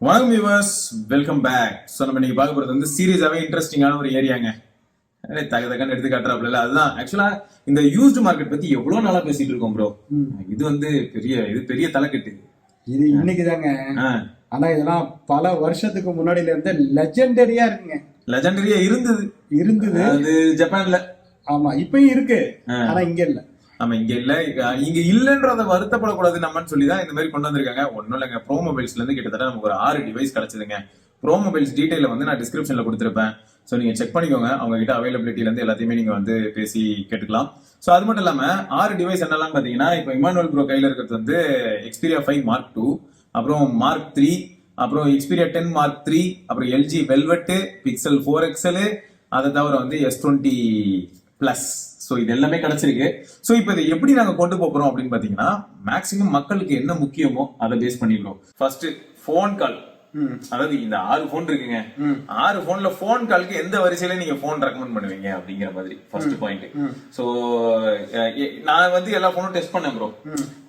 வணக்கம் viewers welcome back so நம்ம இன்னைக்கு பார்க்க போறது வந்து சீரியஸாவே இன்ட்ரெஸ்டிங்கான ஒரு ஏரியாங்க. தக தகன்னு எடுத்து காட்டுறாப்புல. அதுதான். ஆக்சுவலா இந்த யூஸ்டு மார்க்கெட் பத்தி எவ்வளவு நாளா பேசிட்டு இருக்கோம் ப்ரோ இது வந்து பெரிய இது பெரிய தலைக்கட்டு. இது இன்னைக்கு தாங்க ஆ. ஆனா இதெல்லாம் பல வருஷத்துக்கு முன்னாடில இருந்து லெஜெண்டரியா இருக்குங்க. லெஜண்டரியா இருந்தது. இருந்தது. அது ஜப்பான்ல ஆமா இப்பயும் இருக்கு. ஆ. ஆனா இங்க இல்ல. நம்ம இங்க இல்ல இங்க- இங்க இல்லன்றத வருத்தப்படக்கூடாது. நம்மன்னு சொல்லி தான் இந்த மாதிரி கொண்டு வந்திருக்காங்க. ஒன்றும் இல்லைங்க. ப்ரோ மொபைல்ஸ்ல இருந்து கிட்டத்தட்ட நமக்கு ஒரு ஆறு டிவைஸ் கிடைச்சதுங்க. ப்ரோ மொபைல்ஸ் டீடைல வந்து நான் டிஸ்கிரிப்ஷன்ல கொடுத்துருப்பேன். ஸோ நீங்க செக் பண்ணிக்கோங்க. அவங்க கிட்ட அவைலபிலிட்டில இருந்து எல்லாத்தையுமே நீங்க வந்து பேசி கேட்டுக்கலாம். ஸோ அது மட்டும் இல்லாம ஆறு டிவைஸ் என்னெல்லாம் பாத்தீங்கன்னா இப்போ இமானுவல் ப்ரோ கையில இருக்கிறது வந்து எக்ஸ்பீரியா ஃபைவ் மார்க் டூ அப்புறம் மார்க் த்ரீ அப்புறம் எக்ஸ்பீரியா டென் மார்க் த்ரீ அப்புறம் LG Velvet Pixel four XL அதை தவிர வந்து எஸ் டுவெண்ட்டி பிளஸ் ஸோ இது எல்லாமே கிடைச்சிருக்கு. ஸோ இப்போ இதை எப்படி நாங்கள் கொண்டு போகிறோம் அப்படின்னு பார்த்தீங்கன்னா மேக்ஸிமம் மக்களுக்கு என்ன முக்கியமோ அதை பேஸ் பண்ணிக்கிறோம் ஃபர்ஸ்ட் ஃபோன் கால். அதாவது இந்த ஆறு ஃபோன் இருக்குங்க. ஆறு ஃபோன்ல ஃபோன் காலுக்கு எந்த வரிசையில நீங்க ஃபோன் ரெக்கமெண்ட் பண்ணுவீங்க அப்படிங்கிற மாதிரி ஃபர்ஸ்ட் பாயிண்ட் சோ நான் வந்து எல்லா ஃபோனும் டெஸ்ட் பண்ணேன் ப்ரோ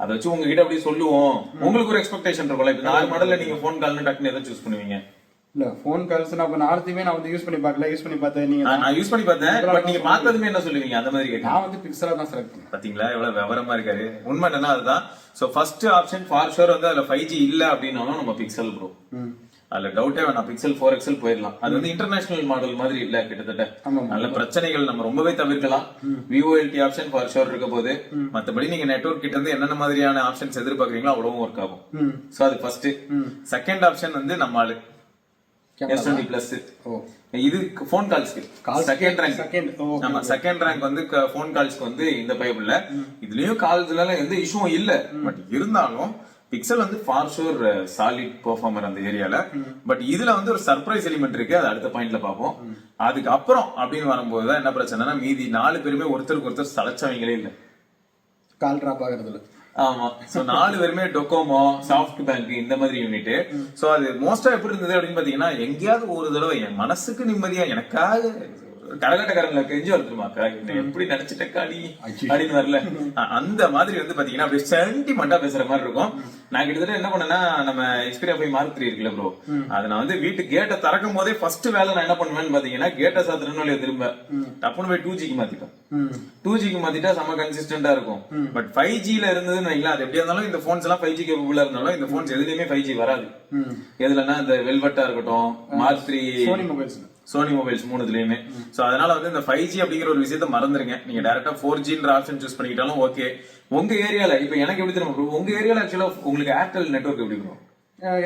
அதை வச்சு உங்ககிட்ட அப்படியே சொல்லுவோம். உங்களுக்கு ஒரு எக்ஸ்பெக்டேஷன் இருக்கும்ல இப்போ நாலு மாடல்ல நீங்க ஃபோன் கால்னு டக்குன்னு எதை சூஸ் பண்ணுவீங்க. இல்ல போன் கால்ஸ் நான் இப்ப நாலுத்தையுமே நான் வந்து யூஸ் பண்ணி பார்க்கல யூஸ் பண்ணி பார்த்தேன் நீங்க நான் யூஸ் பண்ணி பார்த்தேன் பட் நீங்க பார்த்ததுமே என்ன சொல்லுவீங்க? அந்த மாதிரி கேட்க நான் வந்து பிக்சலா தான் செலக்ட் பண்ணேன். பாத்தீங்களா? எவ்வளவு விவரமா இருக்காரு. உண்மை என்னன்னா அதுதான். So first option for sure வந்து அதுல ஃபைவ் ஜி இல்ல அப்படின்னாலும் நம்ம பிக்சல் ப்ரோ. அதுல டவுட்டே வேணாம். பிக்சல் ஃபோர் எக்ஸல் போயிடலாம். அது வந்து இன்டர்நேஷனல் மாடல் மாதிரி இல்ல கிட்டத்தட்ட. நல்ல பிரச்சனைகள் நம்ம ரொம்பவே தவிர்க்கலாம். விஓஎல்டி ஆப்ஷன் ஃபார் ஷூர் இருக்க போது மத்தபடி நீங்க நெட்வொர்க் கிட்ட இருந்து என்னென்ன மாதிரியான ஆப்ஷன்ஸ் எதிர்பார்க்கறீங்களோ அவ்வளவும் ஒர்க் ஆகும். சோ அது ஃபர்ஸ்ட் செகண்ட் ஆப்ஷன் வந்து நம்ம ஆளு. எஸ் டுவெண்ட்டி பிளஸ் இது ஃபோன் கால்ஸ்க்கு Calls செகண்ட் ரேங்க் okay, ஆமா செகண்ட் ரேங்க் வந்து ஃபோன் கால்ஸ்க்கு வந்து இந்த பைபிள்ல இதுலயும் கால்ஸ்ல எந்த இஷ்யூவும் இல்ல. பட் இருந்தாலும் பிக்சல் வந்து ஃபார் ஷூர் சாலிட் பெர்ஃபார்மர் அந்த ஏரியால பட் இதுல வந்து ஒரு சர்ப்ரைஸ் எலிமெண்ட் இருக்கு. அது அடுத்த பாயிண்ட்ல பார்ப்போம். அதுக்கு அப்புறம் அப்படின்னு வரும்போது தான் என்ன பிரச்சனைனா மீதி நாலு பேருமே ஒருத்தருக்கு ஒருத்தர் சளைச்சவங்களே இல்ல. கால் டிராப் ஆகுறதுல ஆமா. சோ நாலு பேருமே டொக்கோமோ சாஃப்ட் பேங்க் இந்த மாதிரி யூனிட் சோ அது மோஸ்டா எப்படி இருந்தது அப்படின்னு பாத்தீங்கன்னா எங்கேயாவது ஒரு தடவை என் மனசுக்கு நிம்மதியா எனக்காக கரகட்டக்காரன்ல கெஞ்சி வருதுமாக்கா எப்படி நினைச்சிட்டக்கா நீ? அப்படின்னு வரல. அந்த மாதிரி வந்து பாத்தீங்கன்னா அப்படியே சென்டிமெண்டா பேசுற மாதிரி இருக்கும். நான் கிட்டத்தட்ட என்ன பண்ணேன்னா நம்ம எக்ஸ்பீரியா போய் மார்க் த்ரீ இருக்குல்ல ப்ரோ அதை நான் வந்து வீட்டு கேட்டை திறக்கும் போதே ஃபர்ஸ்ட் வேலை நான் என்ன பண்ணுவேன்னு பாத்தீங்கன்னா கேட்டை சாத்துறேன்னு இல்லையா திரும்ப. டப்புன்னு போய் டூ ஜிக்கு மாத்திட்டேன் ம். டூ ஜிக்கு மாத்திட்டா செம்ம கன்சிஸ்டன்டா இருக்கும். பட் ஃபைவ் ஜில இருந்ததுன்னு வைங்களேன் அது எப்படியா இருந்தாலும் இந்த போன்ஸ் எல்லாம் ஃபைவ் ஜி கேபிளா இருந்தாலும் இந்த போன்ஸ் எதுலயுமே ஃபைவ் ஜி வராது. எதுலன்னா இந்த வெல்வெட்டா இருக்கட்டும் மார்க் த்ரீ சோனி மொபைல்ஸ் மூணுதுலயுமே சோ அதனால வந்து இந்த ஃபைவ் ஜி அப்படிங்கிற ஒரு விஷயத்த மறந்துருங்க. நீங்க டேரக்டா ஃபோர் ஜின்ற ஆப்ஷன் சூஸ் பண்ணிக்கிட்டாலும் ஓகே உங்க ஏரியால இப்ப எனக்கு எப்படி தெரியும் bro? உங்க ஏரியால ஆக்சுவலா உங்களுக்கு ஏர்டெல் நெட்வொர்க் எப்படி இருக்கும்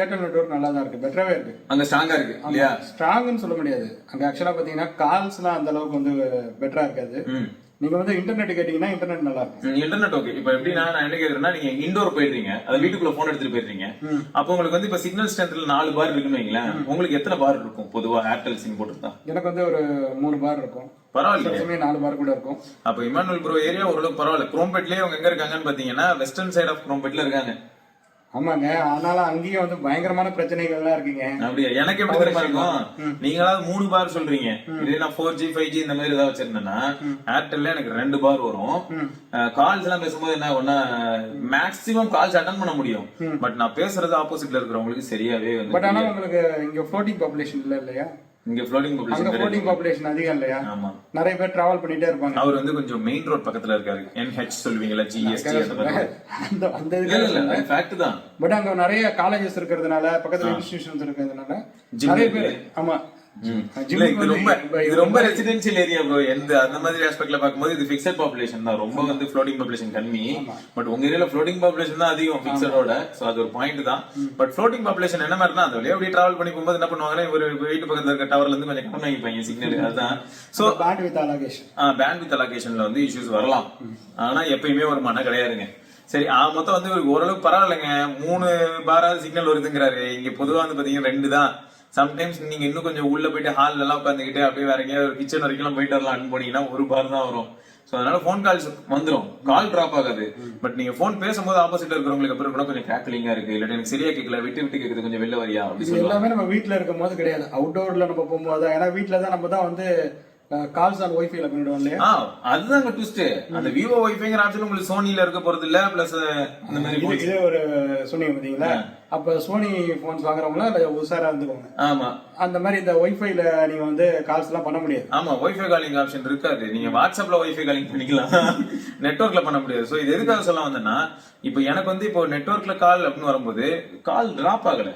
ஏர்டெல் நெட்வொர்க் நல்லா தான் இருக்கு. பெட்டராவே இருக்கு. அங்க ஸ்ட்ராங்கா இருக்கு இல்லையா? ஸ்ட்ராங்னு சொல்ல முடியாது. அங்க ஆக்சுவலா பாத்தீங்கன்னா கால்ஸ்லாம் அந்த அளவுக்கு வந்து பெட்டரா இருக்காது. நீங்க வந்து இன்டர்நெட் கேட்டீங்கன்னா இன்டர்நெட் நல்லா இருக்கும். இன்டர்நெட் ஓகே இப்ப எப்படின்னா நான் என்ன கேக்குறேன்னா நீங்க இண்டோர் போயிடுறீங்க. அதை வீட்டுக்குள்ள போன் எடுத்துட்டு போயிடுறீங்க. அப்போ உங்களுக்கு வந்து இப்ப சிக்னல் ஸ்ட்ரென்த்ல நாலு பார் இருக்குன்னு வைங்களேன் உங்களுக்கு எத்தனை பார் இருக்கும்? பொதுவா ஏர்டெல் சிம் போட்டுருந்தா. எனக்கு வந்து ஒரு மூணு பார் இருக்கும். சமயம் நாலு பார் கூட இருக்கும். அப்ப இமானுவல் ப்ரோ ஏரியா ஓரளவுக்கு பரவாயில்ல. குரோம்பேட்லயே அவங்க எங்க இருக்காங்கன்னு பாத்தீங்கன்னா வெஸ்டர்ன் சைடு ஆஃப் குரோம்பேட்ல இருக்காங்க. ஆமாங்க. ஆனாலும் அங்கேயும் வந்து பயங்கரமான பிரச்சனைகள்லாம் இருக்குங்க. அப்படியா? எனக்கு எப்படி தெரியுமா இருக்கும்? நீங்களாவது மூணு பார் சொல்றீங்க. இதே நான் ஃபோர் ஜி ஃபைவ் ஜி இந்த மாதிரி ஏதாவது வச்சிருந்தேன்னா ஏர்டெல்ல எனக்கு ரெண்டு பார் வரும். கால்ஸ் எல்லாம் பேசும்போது என்ன ஒன்னா மேக்ஸிமம் கால்ஸ் அட்டன் பண்ண முடியும். பட் நான் பேசுறது ஆப்போசிட்ல இருக்கிறவங்களுக்கு சரியாவே பட் வந்து ஆனா உங்களுக்கு இங்க ஃப்ளோட்டிங் பாப்புலேஷன் இல்ல இல்லையா? இங்க ஃப்ளோட்டிங் அங்க பப்ளிஷன் ஃப்ளோட்டிங் பாப்புலேஷன் அதிகம் இல்லையா? ஆமா. நிறைய பேர் டிராவல் பண்ணிட்டே இருப்பாங்க. அவர் வந்து கொஞ்சம் மெயின் ரோட் பக்கத்துல இருக்காரு. என்ஹெச் சொல்லுவீங்களா ஜிஎஸ்டி அந்த மாதிரி அந்த அந்த இல்ல இல்ல ஃபேக்ட் தான். பட் அங்க நிறைய காலேஜஸ் இருக்கிறதுனால பக்கத்துல இன்ஸ்டிடியூஷன்ஸ் இருக்கிறதுனால நிறைய. பேர் ஆமா. இது ரொம்ப இப்ப இது ரொம்ப ரெசிடென்சியல் ஏரியா ப்ரோ எந்த அந்த மாதிரி ஆஸ்பெக்ட்ல பார்க்கும்போது இது ஃபிக்ஸட் பாப்புலேஷன் தான். ரொம்ப வந்து ஃப்ளோட்டிங் பாப்புலேஷன் கம்மி. பட் உங்க ஏரியால ஃப்ளோட்டிங் பாப்புலேஷன் தான் அதிகம் ஃபிக்ஸடோட சோ அது ஒரு பாயிண்ட் தான். பட் ஃப்ளோட்டிங் பாப்புலேஷன் என்ன மாதிரினா அந்த வழியா அப்படியே டிராவல் பண்ணி போகும்போது என்ன பண்ணுவாங்கன்னா ஒரு வீட்டு பக்கத்துல இருக்க டவர்ல இருந்து கொஞ்சம் கம்மி வாங்கிப்பாங்க சிக்னல் அதுதான். So bandwidth allocation bandwidth அலோகேஷன்ல வந்து இஷ்யூஸ் வரலாம். ஆனா எப்பயுமே ஒரு மன கிடையாதுங்க. சரி ஆ மொத்தம் வந்து ஓரளவுக்கு பரவாயில்லைங்க. மூணு பாராவது சிக்னல் வருதுங்கிறாரு. இங்க பொதுவா வந்து பாத்தீங்கன்னா ரெண்டு தான். சம்டைம்ஸ் நீங்க இன்னும் கொஞ்சம் உள்ள போயிட்டு ஹால்ல எல்லாம் உட்காந்துக்கிட்டு அப்படியே வேற எங்கேயாவது ஒரு கிச்சன் வரைக்கும் போயிட்டு வரலாம் போனீங்கன்னா ஒரு பார் தான் வரும். சோ அதனால ஃபோன் கால்ஸ் வந்துரும். கால் டிராப் ஆகாது. பட் நீங்க ஃபோன் பேசும்போது ஆப்போசிட்ல இருக்கிறவங்களுக்கு அப்புறம் கூட கொஞ்சம் கிராக்கலிங்கா இருக்கு. இல்லாட்டி எனக்கு சரியா கேட்கல விட்டு விட்டு கேக்குது கொஞ்சம் வெளில வரியா அப்படி இது சொல்லுவாங்க. எல்லாமே நம்ம வீட்ல இருக்கும் போது கிடையாது அவுட்டோர்ல நம்ம போகும்போது ஏன்னா வீட்ல தான் நம்ம தான் வந்து கால்ஸ் ஆன் ஒய்ஃபைல பண்ணிடுவோம் இல்லையா? அதுதாங்க ட்விஸ்ட் அந்த விவோ வைஃபைங்கிற ஆப்ஷன் உங்களுக்கு சோனில இருக்க போறது இல்ல பிளஸ் அந்த மாதிரி இது ஒரு சொன்னீங்க பாத்தீங்களா? அப்ப சோனி போன்ஸ் வாங்குறவங்களா இல்ல உஷாரா இருந்துக்கோங்க. ஆமா. அந்த மாதிரி இந்த ஒய்ஃபைல நீங்க வந்து கால்ஸ் எல்லாம் பண்ண முடியாது. ஆமா ஒய்ஃபை காலிங் ஆப்ஷன் இருக்காது. நீங்க வாட்ஸ்அப்ல ஒய்ஃபை காலிங் பண்ணிக்கலாம். நெட்வொர்க்ல பண்ண முடியாது. சோ இது எதுக்காக சொல்ல வந்தேன்னா இப்போ எனக்கு வந்து இப்போ நெட்வொர்க்ல கால் அப்படின்னு வரும்போது கால் டிராப் ஆகல.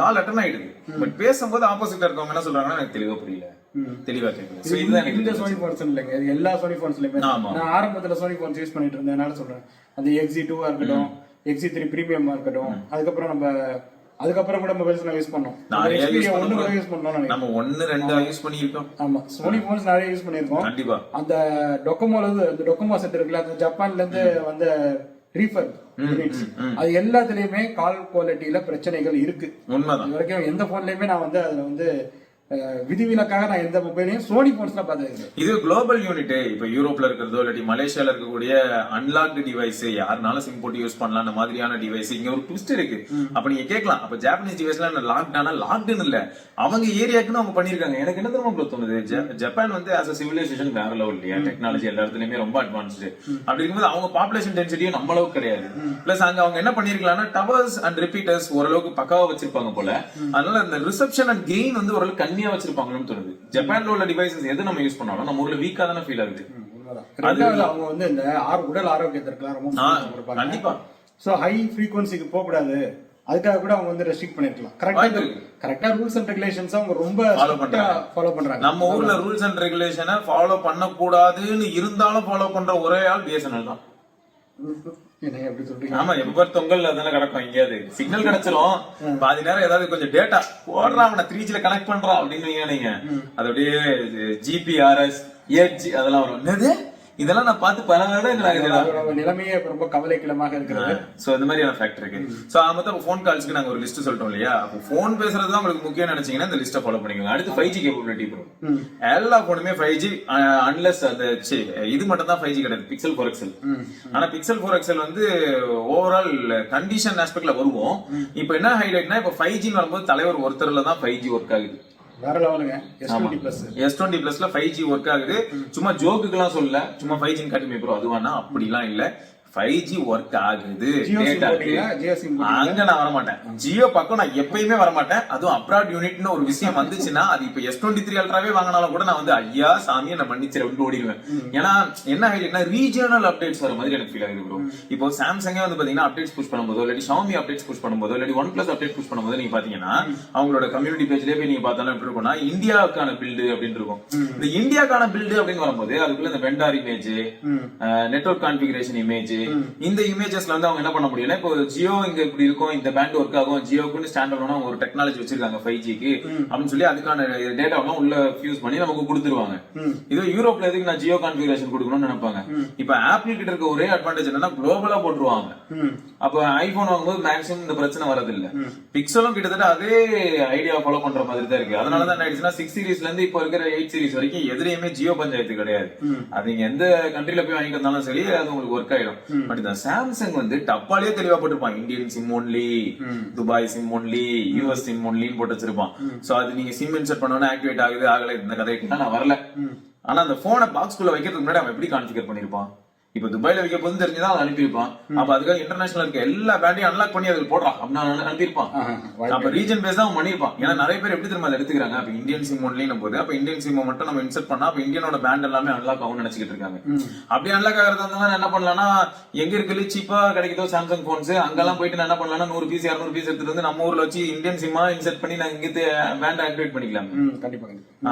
கால் அட்டன் ஆயிடுது. பட் பேசும்போது ஆப்போசிட்ல இருக்கவங்க என்ன சொல்றாங்கன்னா எனக்கு தெளிவா புரியல. தெளிவா கேட்கல. சோ இதுதான் இந்த சோனி போன்ஸ் இல்லைங்க. எல்லா சோனி போன்ஸ்லயுமே ஆமா. நான் ஆரம்பத்துல சோனி போன்ஸ் யூஸ் பண்ணிட்டு இருந்தேனால சொல்றேன். அந்த எக்ஸி டூவா இருக்கட்டும் எக்ஸி த்ரீ பிரீமியமா இருக்கட்டும். அதுக்கப்புறம் நம்ம அதுக்கப்புறம் கூட மொபைல்ஸ் நான் யூஸ் பண்ணோம் ஒண்ணு கூட யூஸ் பண்ணோம் நம்ம ஒன்னு ரெண்டு யூஸ் பண்ணியிருக்கோம். ஆமா. சோனி போன்ஸ் நிறைய யூஸ் பண்ணிருக்கோம் கண்டிப்பா. அந்த டொக்கோமோல இருந்து அந்த டொக்கோமோ செட் இருக்குல்ல அந்த ஜப்பான்ல இருந்து வந்த ரீஃபர் அது எல்லாத்துலயுமே கால் குவாலிட்டியில பிரச்சனைகள் இருக்கு. உண்மைதான். வரைக்கும் எந்த போன்லயுமே நான் வந்து அதுல வந்து விதிவிலக்காக நான் எந்த மொபைலையும் சோனி போன்ஸ்ல பார்த்தது. இது குளோபல் யூனிட் இப்ப யூரோப்ல இருக்கிறதோ இல்லாட்டி மலேசியால இருக்கக்கூடிய அன்லாக்டு டிவைஸ் யாருனாலும் சிம் போட்டு யூஸ் பண்ணலாம். அந்த மாதிரியான டிவைஸ் இங்க ஒரு ட்விஸ்ட் இருக்கு. அப்ப நீங்க கேட்கலாம். அப்ப ஜாப்பனீஸ் டிவைஸ்ல லாக்ட் ஆனா லாக்டுன்னு இல்ல. அவங்க ஏரியாக்குன்னு அவங்க பண்ணிருக்காங்க எனக்கு என்ன தெரியுமா bro தோணுது? ஜப்பான் வந்து ஆஸ் அ சிவிலைசேஷன் வேற லெவல் இல்லையா? டெக்னாலஜி எல்லா இடத்துலயுமே ரொம்ப அட்வான்ஸ்டு அப்படி இருக்கும்போது அவங்க பாப்புலேஷன் டென்சிட்டியும் நம்ம அளவுக்கு கிடையாது. பிளஸ் அங்க அவங்க என்ன பண்ணிருக்கலாம்னா டவர்ஸ் அண்ட் ரிப்பீட்டர்ஸ் ஓரளவுக்கு பக்காவா வச்சிருப்பாங்க போல. அதனால அந்த ரிசப்ஷன் அண்ட் கெயின் வந்து ஓரளவுக்கு கம்மியா வச்சிருப்பாங்கன்னு தோணுது. ஜப்பான்ல உள்ள டிவைசஸ் எது நம்ம யூஸ் பண்ணாலும் நம்ம ஊர்ல வீக்கா தானே ஃபீல் ஆகுது. ரெண்டாவது அவங்க வந்து இந்த ஆறு உடல் ஆரோக்கியத்திற்கெல்லாம் ரொம்ப கண்டிப்பா. சோ ஹை ஃப்ரீக்வன்சிக்கு போக கூடாது அதுக்காக கூட அவங்க வந்து ரெஸ்ட்ரிக்ட் பண்ணிருக்கலாம். கரெக்டா. கரெக்டா ரூல்ஸ் அண்ட் ரெகுலேஷன்ஸ் அவங்க ரொம்ப Follow பண்றாங்க. ஃபாலோ பண்றாங்க. நம்ம ஊர்ல ரூல்ஸ் அண்ட் ரெகுலேஷனை ஃபாலோ பண்ணக்கூடாதுன்னு இருந்தாலும் ஃபாலோ பண்ற ஒரே ஆள் பிஎஸ்என்எல் தான். என்ன எப்படி சொல்றீங்க? ஆமா எப்ப பாரு தொங்கல் தானே கிடக்கும் எங்கேயாவது. சிக்னல் கிடைச்சிரும். பாதி நேரம் ஏதாவது கொஞ்சம் டேட்டா போடுறான் அவனை த்ரீ ஜில கனெக்ட் பண்றான் அப்படின்னு நீங்க அது அப்படியே ஜிபிஆர்எஸ் ஏஜி அதெல்லாம் வரும். என்னது? இதெல்லாம் நான் பார்த்து பல அதோட நிலைமையே ரொம்ப கவலைக்கிடமாக இருக்கிறது. சோ இந்த மாதிரியான ஃபேக்டர் இருக்கு. சோ மொத்தம் ஃபோன் கால்ஸ்க்கு நாங்க ஒரு லிஸ்ட் சொல்லிட்டோம் இல்லையா? அப்போ ஃபோன் பேசுறது தான் உங்களுக்கு முக்கியம் நினைச்சீங்கன்னா இந்த லிஸ்ட்டை ஃபாலோ பண்ணிக்கோங்க. அடுத்து ஃபைவ் ஜி கேபிலிட்டி ப்ரோ எல்லா போனுமே ஃபைவ் ஜி அன்லெஸ் ச்சே, இது மட்டும் தான் ஃபைவ் ஜி கிடையாது. பிக்சல் ஃபோர் எக்ஸல் ஆனா பிக்சல் ஃபோர் எக்ஸல் வந்து ஓவரால் கண்டிஷன் ஆஸ்பெக்ட்ல வருவோம். இப்போ என்ன ஹைலைட்னா இப்போ ஃபைவ் ஜின்னு வரும்போது தலைவர் ஒருத்தர்ல தான் ஃபைவ் ஜி ஒர்க் ஆகுது. வேற லெவலுங்க. எஸ் டுவெண்ட்டி பிளஸ்ல ஃபைவ் ஜி ஒர்க் ஆகுது. சும்மா ஜோக்குக்கெல்லாம் சொல்லல. சும்மா ஃபைவ் ஜின்னு காட்டுமே ப்ரோ அதுவானா? அப்படிலாம் இல்ல. ஃபைவ் ஜி ஒர்க் ஆகுது. அங்க நான் வரமாட்டேன். ஜியோ பக்கம் நான் எப்பயுமே வரமாட்டேன். அதுவும் அப்ராட் யூனிட்னு ஒரு விஷயம் வந்துச்சுன்னா அது இப்ப எஸ் டுவெண்ட்டி த்ரீ அல்ட்ராவே வாங்கினாலும் கூட நான் வந்து ஐயா சாமியை நான் மன்னிச்சிட விட்டு ஓடிடுவேன். ஏன்னா என்ன ஹைலைட்னா ரீஜனல் அப்டேட்ஸ் வர மாதிரி எனக்கு ஃபீல் ஆகுது ப்ரோ இப்போ சாம்சங்கே வந்து பாத்தீங்கன்னா அப்டேட்ஸ் புஷ் பண்ணும்போதோ இல்லாட்டி ஷாமி அப்டேட்ஸ் புஷ் பண்ணும்போதோ இல்லாட்டி ஒன் பிளஸ் அப்டேட் புஷ் பண்ணும்போது நீங்க பாத்தீங்கன்னா அவங்களோட கம்யூனிட்டி பேஜ்லயே போய் நீங்க பார்த்தாலும் எப்படி இருக்கும்னா இந்தியாவுக்கான பில்டு அப்படின்னு இருக்கும். இந்த இந்தியாக்கான பில்டு அப்படின்னு வரும்போது அதுக்குள்ள இந்த vendor image network configuration image இந்த இமேஜஸ்ல வந்து அவங்க என்ன பண்ண முடியும்னா இப்போ ஜியோ இங்க இப்படி இருக்கும் இந்த பேண்ட் ஒர்க் ஆகும் ஜியோக்குன்னு ஸ்டாண்டர்ட் அவங்க ஒரு டெக்னாலஜி வச்சிருக்காங்க ஃபைவ் ஜிக்கு அப்படின்னு சொல்லி அதுக்கான டேட்டா எல்லாம் உள்ள ஃபியூஸ் பண்ணி நமக்கு கொடுத்துருவாங்க. இது யூரோப்ல எதுக்கு நான் ஜியோ கான்ஃபிகரேஷன் கொடுக்கணும்னு நினைப்பாங்க? இப்ப ஆப்பிள் கிட்ட இருக்க ஒரே அட்வான்டேஜ் என்னன்னா குளோபலா போட்டுருவாங்க. அப்ப ஐபோன் வாங்கும்போது மேக்ஸிமம் இந்த பிரச்சனை வரதில்ல. பிக்சலும் கிட்டத்தட்ட அதே ஐடியா ஃபாலோ பண்ற மாதிரி தான் இருக்கு. அதனால தான் என்ன ஆயிடுச்சுன்னா சிக்ஸ் சீரிஸ்ல இருந்து இப்போ இருக்கிற எயிட் சீரிஸ் வரைக்கும் எதுலயுமே ஜியோ பஞ்சாயத்து கிடையாது. அது நீங்க எந்த கண்ட்ரில போய் வாங்கிட்டு வந்தாலும் சரி அது உங்களுக்கு ஒர்க் ஆயிடும். பட் இந்த சாம்சங் வந்து டப்பாலேயே தெளிவா போட்டிருப்பான். Indian SIM only Dubai SIM only US SIM ஒன்லின்னு போட்டு வச்சிருப்பான் சோ அது நீங்க சிம் இன்சர்ட் பண்ணோன்னா ஆக்டிவேட் ஆகுது ஆகல இந்த கதைக்கு நான் வரல. ஆனா அந்த போனை பாக்ஸ் குள்ள வைக்கிறதுக்கு முன்னாடி அவன் எப்படி கான்ஃபிகர் பண்ணிருப்பான் இப்ப துபாயில வைக்க போது தெரிஞ்சுதான் அவன் அனுப்பியிருப்பான். அப்ப அதுக்காக இன்டர்நேஷனல் இருக்க எல்லா பேண்டையும் அன்லாக் பண்ணி அதுல போடுறான். அப்படின்னு அனுப்பியிருப்பான். அப்ப ரீஜன் பேஸ் தான் அவன் பண்ணிருப்பான் ஏன்னா நிறைய பேர் எப்படி தெரியுமா அதை எடுத்துக்கிறாங்க? அப்ப இந்தியன் சிம் ஒன்லின்னு போது அப்ப இந்தியன் சிம் மட்டும் நம்ம இன்சர்ட் பண்ணா அப்ப இந்தியனோட பேண்ட் எல்லாமே அன்லாக் ஆகும் நினைச்சிட்டு இருக்காங்க. அப்படி அன்லாக் ஆகிறதா என்ன பண்ணலாம்னா எங்க இருக்கு சீப்பா கிடைக்குதோ சாம்சங் போன்ஸ் அங்கெல்லாம் போயிட்டு நான் என்ன பண்ணலாம்னா நூறு பீஸ் இரநூறு பீஸ் எடுத்துட்டு வந்து நம்ம ஊர்ல வச்சு இந்தியன் சிம்மா இன்சர்ட் பண்ணி நான் இங்க பேண்ட் ஆக்டிவேட் பண்ணிக்கலாம். கண்டிப்பா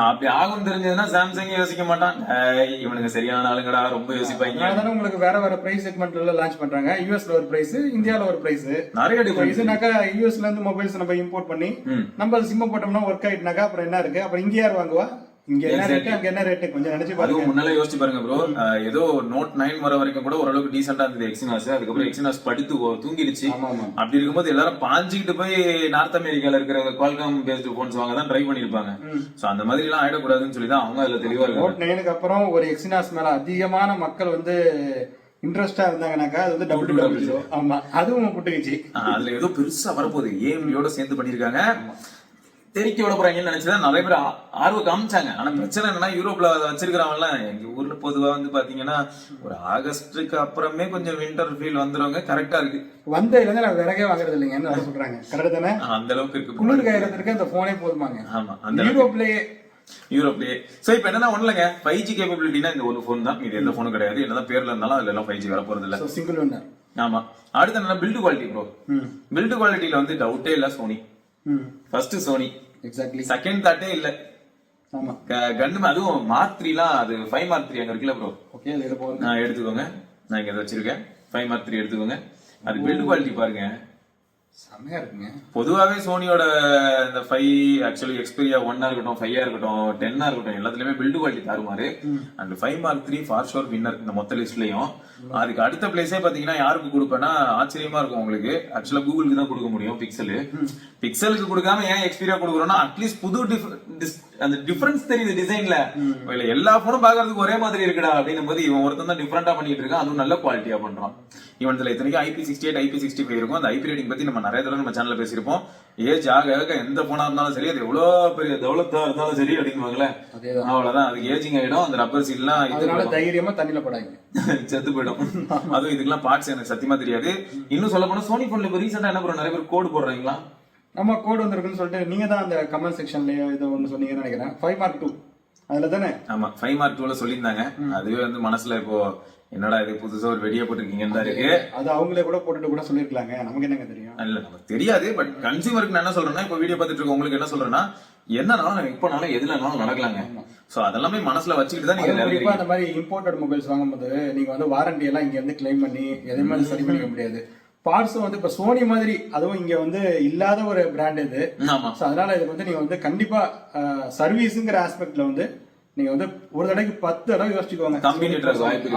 அப்படி ஆகும் தெரிஞ்சதுன்னா சாம்சங் யோசிக்க மாட்டான். ஏய், இவனுங்க சரியான ஆளுங்கடா ரொம்ப யோசிப்பாங்க. அதனால உங்களுக்கு வேற வேற பிரைஸ் செக்மெண்ட்ல லான்ச் பண்றாங்க. யூஎஸ்ல ஒரு பிரைஸ் இந்தியால ஒரு பிரைஸ் நிறைய இதுனாக்கா யூஎஸ்ல இருந்து மொபைல்ஸ் நம்ம இம்போர்ட் பண்ணி. நம்ம சிம் போட்டோம்னா ஒர்க் ஆயிட்டுனாக்கா அப்புறம் என்ன இருக்கு? அப்புறம் இங்க யார் வாங்குவா? இங்க என்ன ரேட்டு அங்க என்ன ரேட்டு கொஞ்சம் நினைச்சு பாருங்க. அதுவும் முன்னால யோசிச்சு பாருங்க ப்ரோ ஏதோ நோட் நைன் வர வரைக்கும் கூட ஓரளவுக்கு டீசெண்டா இருந்தது எக்ஸினாஸ் அதுக்கப்புறம் எக்ஸினாஸ் படுத்து தூங்கிடுச்சு. அப்படி இருக்கும்போது எல்லாரும் பாஞ்சுக்கிட்டு போய் நார்த் அமெரிக்கால இருக்கிற குவால்காம் பேஸ்டு போன்ஸ் வாங்க தான் ட்ரை பண்ணிருப்பாங்க சோ அந்த மாதிரி எல்லாம் ஆயிடக்கூடாதுன்னு சொல்லி தான் அவங்க அதுல தெளிவா இருக்காங்க. நோட் நைனுக்கு அப்புறம் ஒரு எக்ஸினாஸ் மேல அதிகமான மக்கள் வந்து இன்ட்ரெஸ்டா இருந்தாங்கனாக்கா அது வந்து டபுள் டபுள் ஆமா. அதுவும் புட்டுக்குச்சு. அதுல ஏதோ பெருசா வரப்போகுது. ஏஎம்டியோட சேர்ந்து பண்ணிருக்காங்க தெரிக்க விட போறாங்கன்னு நினைச்சுதான் நிறைய பேர் ஆர்வம் காமிச்சாங்க. ஆனா பிரச்சனை என்னன்னா யூரோப்ல அதை வச்சிருக்கிறவங்க எங்க ஊர்ல பொதுவா வந்து பாத்தீங்கன்னா ஒரு ஆகஸ்டுக்கு அப்புறமே கொஞ்சம் வின்டர் ஃபீல் வந்துருவங்க. கரெக்டா இருக்கு. வந்ததுல இருந்து நான் விறகே வாங்குறது இல்லைங்கன்னு அதை சொல்றாங்க? கரெக்ட் தானே? அந்த அளவுக்கு இருக்கு. குளிர் காயறதுக்கு அந்த போனே போதுமாங்க. ஆமா அந்த யூரோப்லயே. யூரோப்லயே. சோ இப்போ என்னன்னா ஒண்ணுலங்க ஃபைவ் ஜி கேப்பபிலிட்டினா இந்த ஒரு ஃபோன் தான். இது எந்த ஃபோனும் கிடையாது. என்னதான் பேர்ல இருந்தாலும் அதுல எல்லாம் ஃபைவ் ஜி வர போறது இல்ல. சிங்கிள் வின்னர் ஆமா. அடுத்து என்னன்னா பில்டு குவாலிட்டி ப்ரோ பில்டு குவாலிட்டியில வந்து டவுட்டே இல்ல Sony first Sony exactly second தாட்டே இல்ல. ஆமா. கண்டு அதுவும் மார்க் அது ஃபைவ் மார்க் த்ரீ அங்க இருக்குல்ல ப்ரோ ஓகே நான் எடுத்துக்கோங்க. நான் இங்க வச்சிருக்கேன். ஃபைவ் மார்க் த்ரீ எடுத்துக்கோங்க. அது பில்டு குவாலிட்டி பாருங்க. செமையா இருக்குங்க. பொதுவாவே சோனியோட இந்த ஃபைவ் ஆக்சுவலி எக்ஸ்பீரியா ஒன்னா இருக்கட்டும் ஃபைவா இருக்கட்டும் டென்னா இருக்கட்டும் எல்லாத்துலயுமே பில்டு குவாலிட்டி தாறுமாறு. And five mark three for sure winner இந்த மொத்த லிஸ்ட்லயும் அதுக்கு அடுத்த பிளேஸே பாத்தீங்கன்னா யாருக்கு கொடுப்பேன்னா ஆச்சரியமா இருக்கும் உங்களுக்கு. ஆக்சுவலா கூகுளுக்கு தான் கொடுக்க முடியும் பிக்சல் பிக்சலுக்கு கொடுக்காம ஏன் எக்ஸ்பீரியா கொடுக்குறோம்னா அட்லீஸ்ட் புது அந்த டிஃபரன்ஸ் தெரியுது டிசைன்ல இல்ல எல்லா போனும் பாக்குறதுக்கு ஒரே மாதிரி இருக்குடா அப்படின்னும் போது இவன் ஒருத்தன் தான் டிஃபரெண்டா பண்ணிட்டு இருக்கான். அதுவும் நல்ல குவாலிட்டியா பண்றான். இவன் இதுல இத்தனைக்கும் IP sixty eight IP sixty five இருக்கும். அந்த ஐபி ரேட்டிங் பத்தி நம்ம நிறைய தடவை நம்ம சேனல்ல பேசியிருப்போம். ஏஜ் ஆக ஆக எந்த போனா இருந்தாலும் சரி அது எவ்வளவு பெரிய டெவலப்டா இருந்தாலும் சரி அப்படிங்குவாங்களே அவ்வளவுதான். அதுக்கு ஏஜிங் ஆயிடும். அந்த ரப்பர் அதனால தைரியமா தண்ணியில படாங்க செத்து போயிடும். அதுவும் இதுக்கெல்லாம் பார்ட்ஸ் எனக்கு சத்தியமா தெரியாது. இன்னும் சொல்ல போனா சோனி போன்ல இப்ப ரீசெண்டா என்ன பண்ணுறோம் நிறைய பேர் கோடு போடுறீங்களா? நம்ம கோட் வந்திருக்குன்னு சொல்லிட்டு நீங்க தான் அந்த கமெண்ட் செக்ஷன்லயோ இது ஒன்று சொன்னீங்கன்னு நினைக்கிறேன். ஃபைவ் மார்க் டூ அதுல தானே ஆமா ஃபைவ் மார்க் டூல சொல்லியிருந்தாங்க. அதுவே வந்து மனசுல இப்போ என்னடா இது புதுசா ஒரு வெடியா போட்டிருக்கீங்கன்னு தான் இருக்கு. அது அவங்களே கூட போட்டுட்டு கூட சொல்லிருக்கலாங்க நமக்கு என்னங்க தெரியும்? இல்ல நமக்கு தெரியாது பட் கன்சியூமருக்கு நான் என்ன சொல்றேன்னா இப்போ வீடியோ பார்த்துட்டு இருக்க உங்களுக்கு என்ன சொல்றேன்னா என்னனாலும் இப்பனாலும் எதுலனாலும் நடக்கலாங்க. சோ அதெல்லாமே மனசுல வச்சுக்கிட்டு தான் நீங்க நிறைய அந்த மாதிரி இம்போர்ட்டட் மொபைல்ஸ் வாங்கும்போது நீங்க வந்து வாரண்டி எல்லாம் இங்க இருந்து கிளைம் பண்ணி எதையுமே வந்து சரி பண்ணிக்க முடியாது. பார்ட்ஸும் வந்து இப்ப சோனி மாதிரி அதுவும் இங்க வந்து இல்லாத ஒரு பிராண்ட் இது. ஸோ அதனால இதுக்கு வந்து நீங்க வந்து கண்டிப்பா சர்வீஸுங்கிற ஆஸ்பெக்ட்ல வந்து நீங்க வந்து ஒரு தடவைக்கு பத்து தடவை யோசிச்சுக்கோங்க.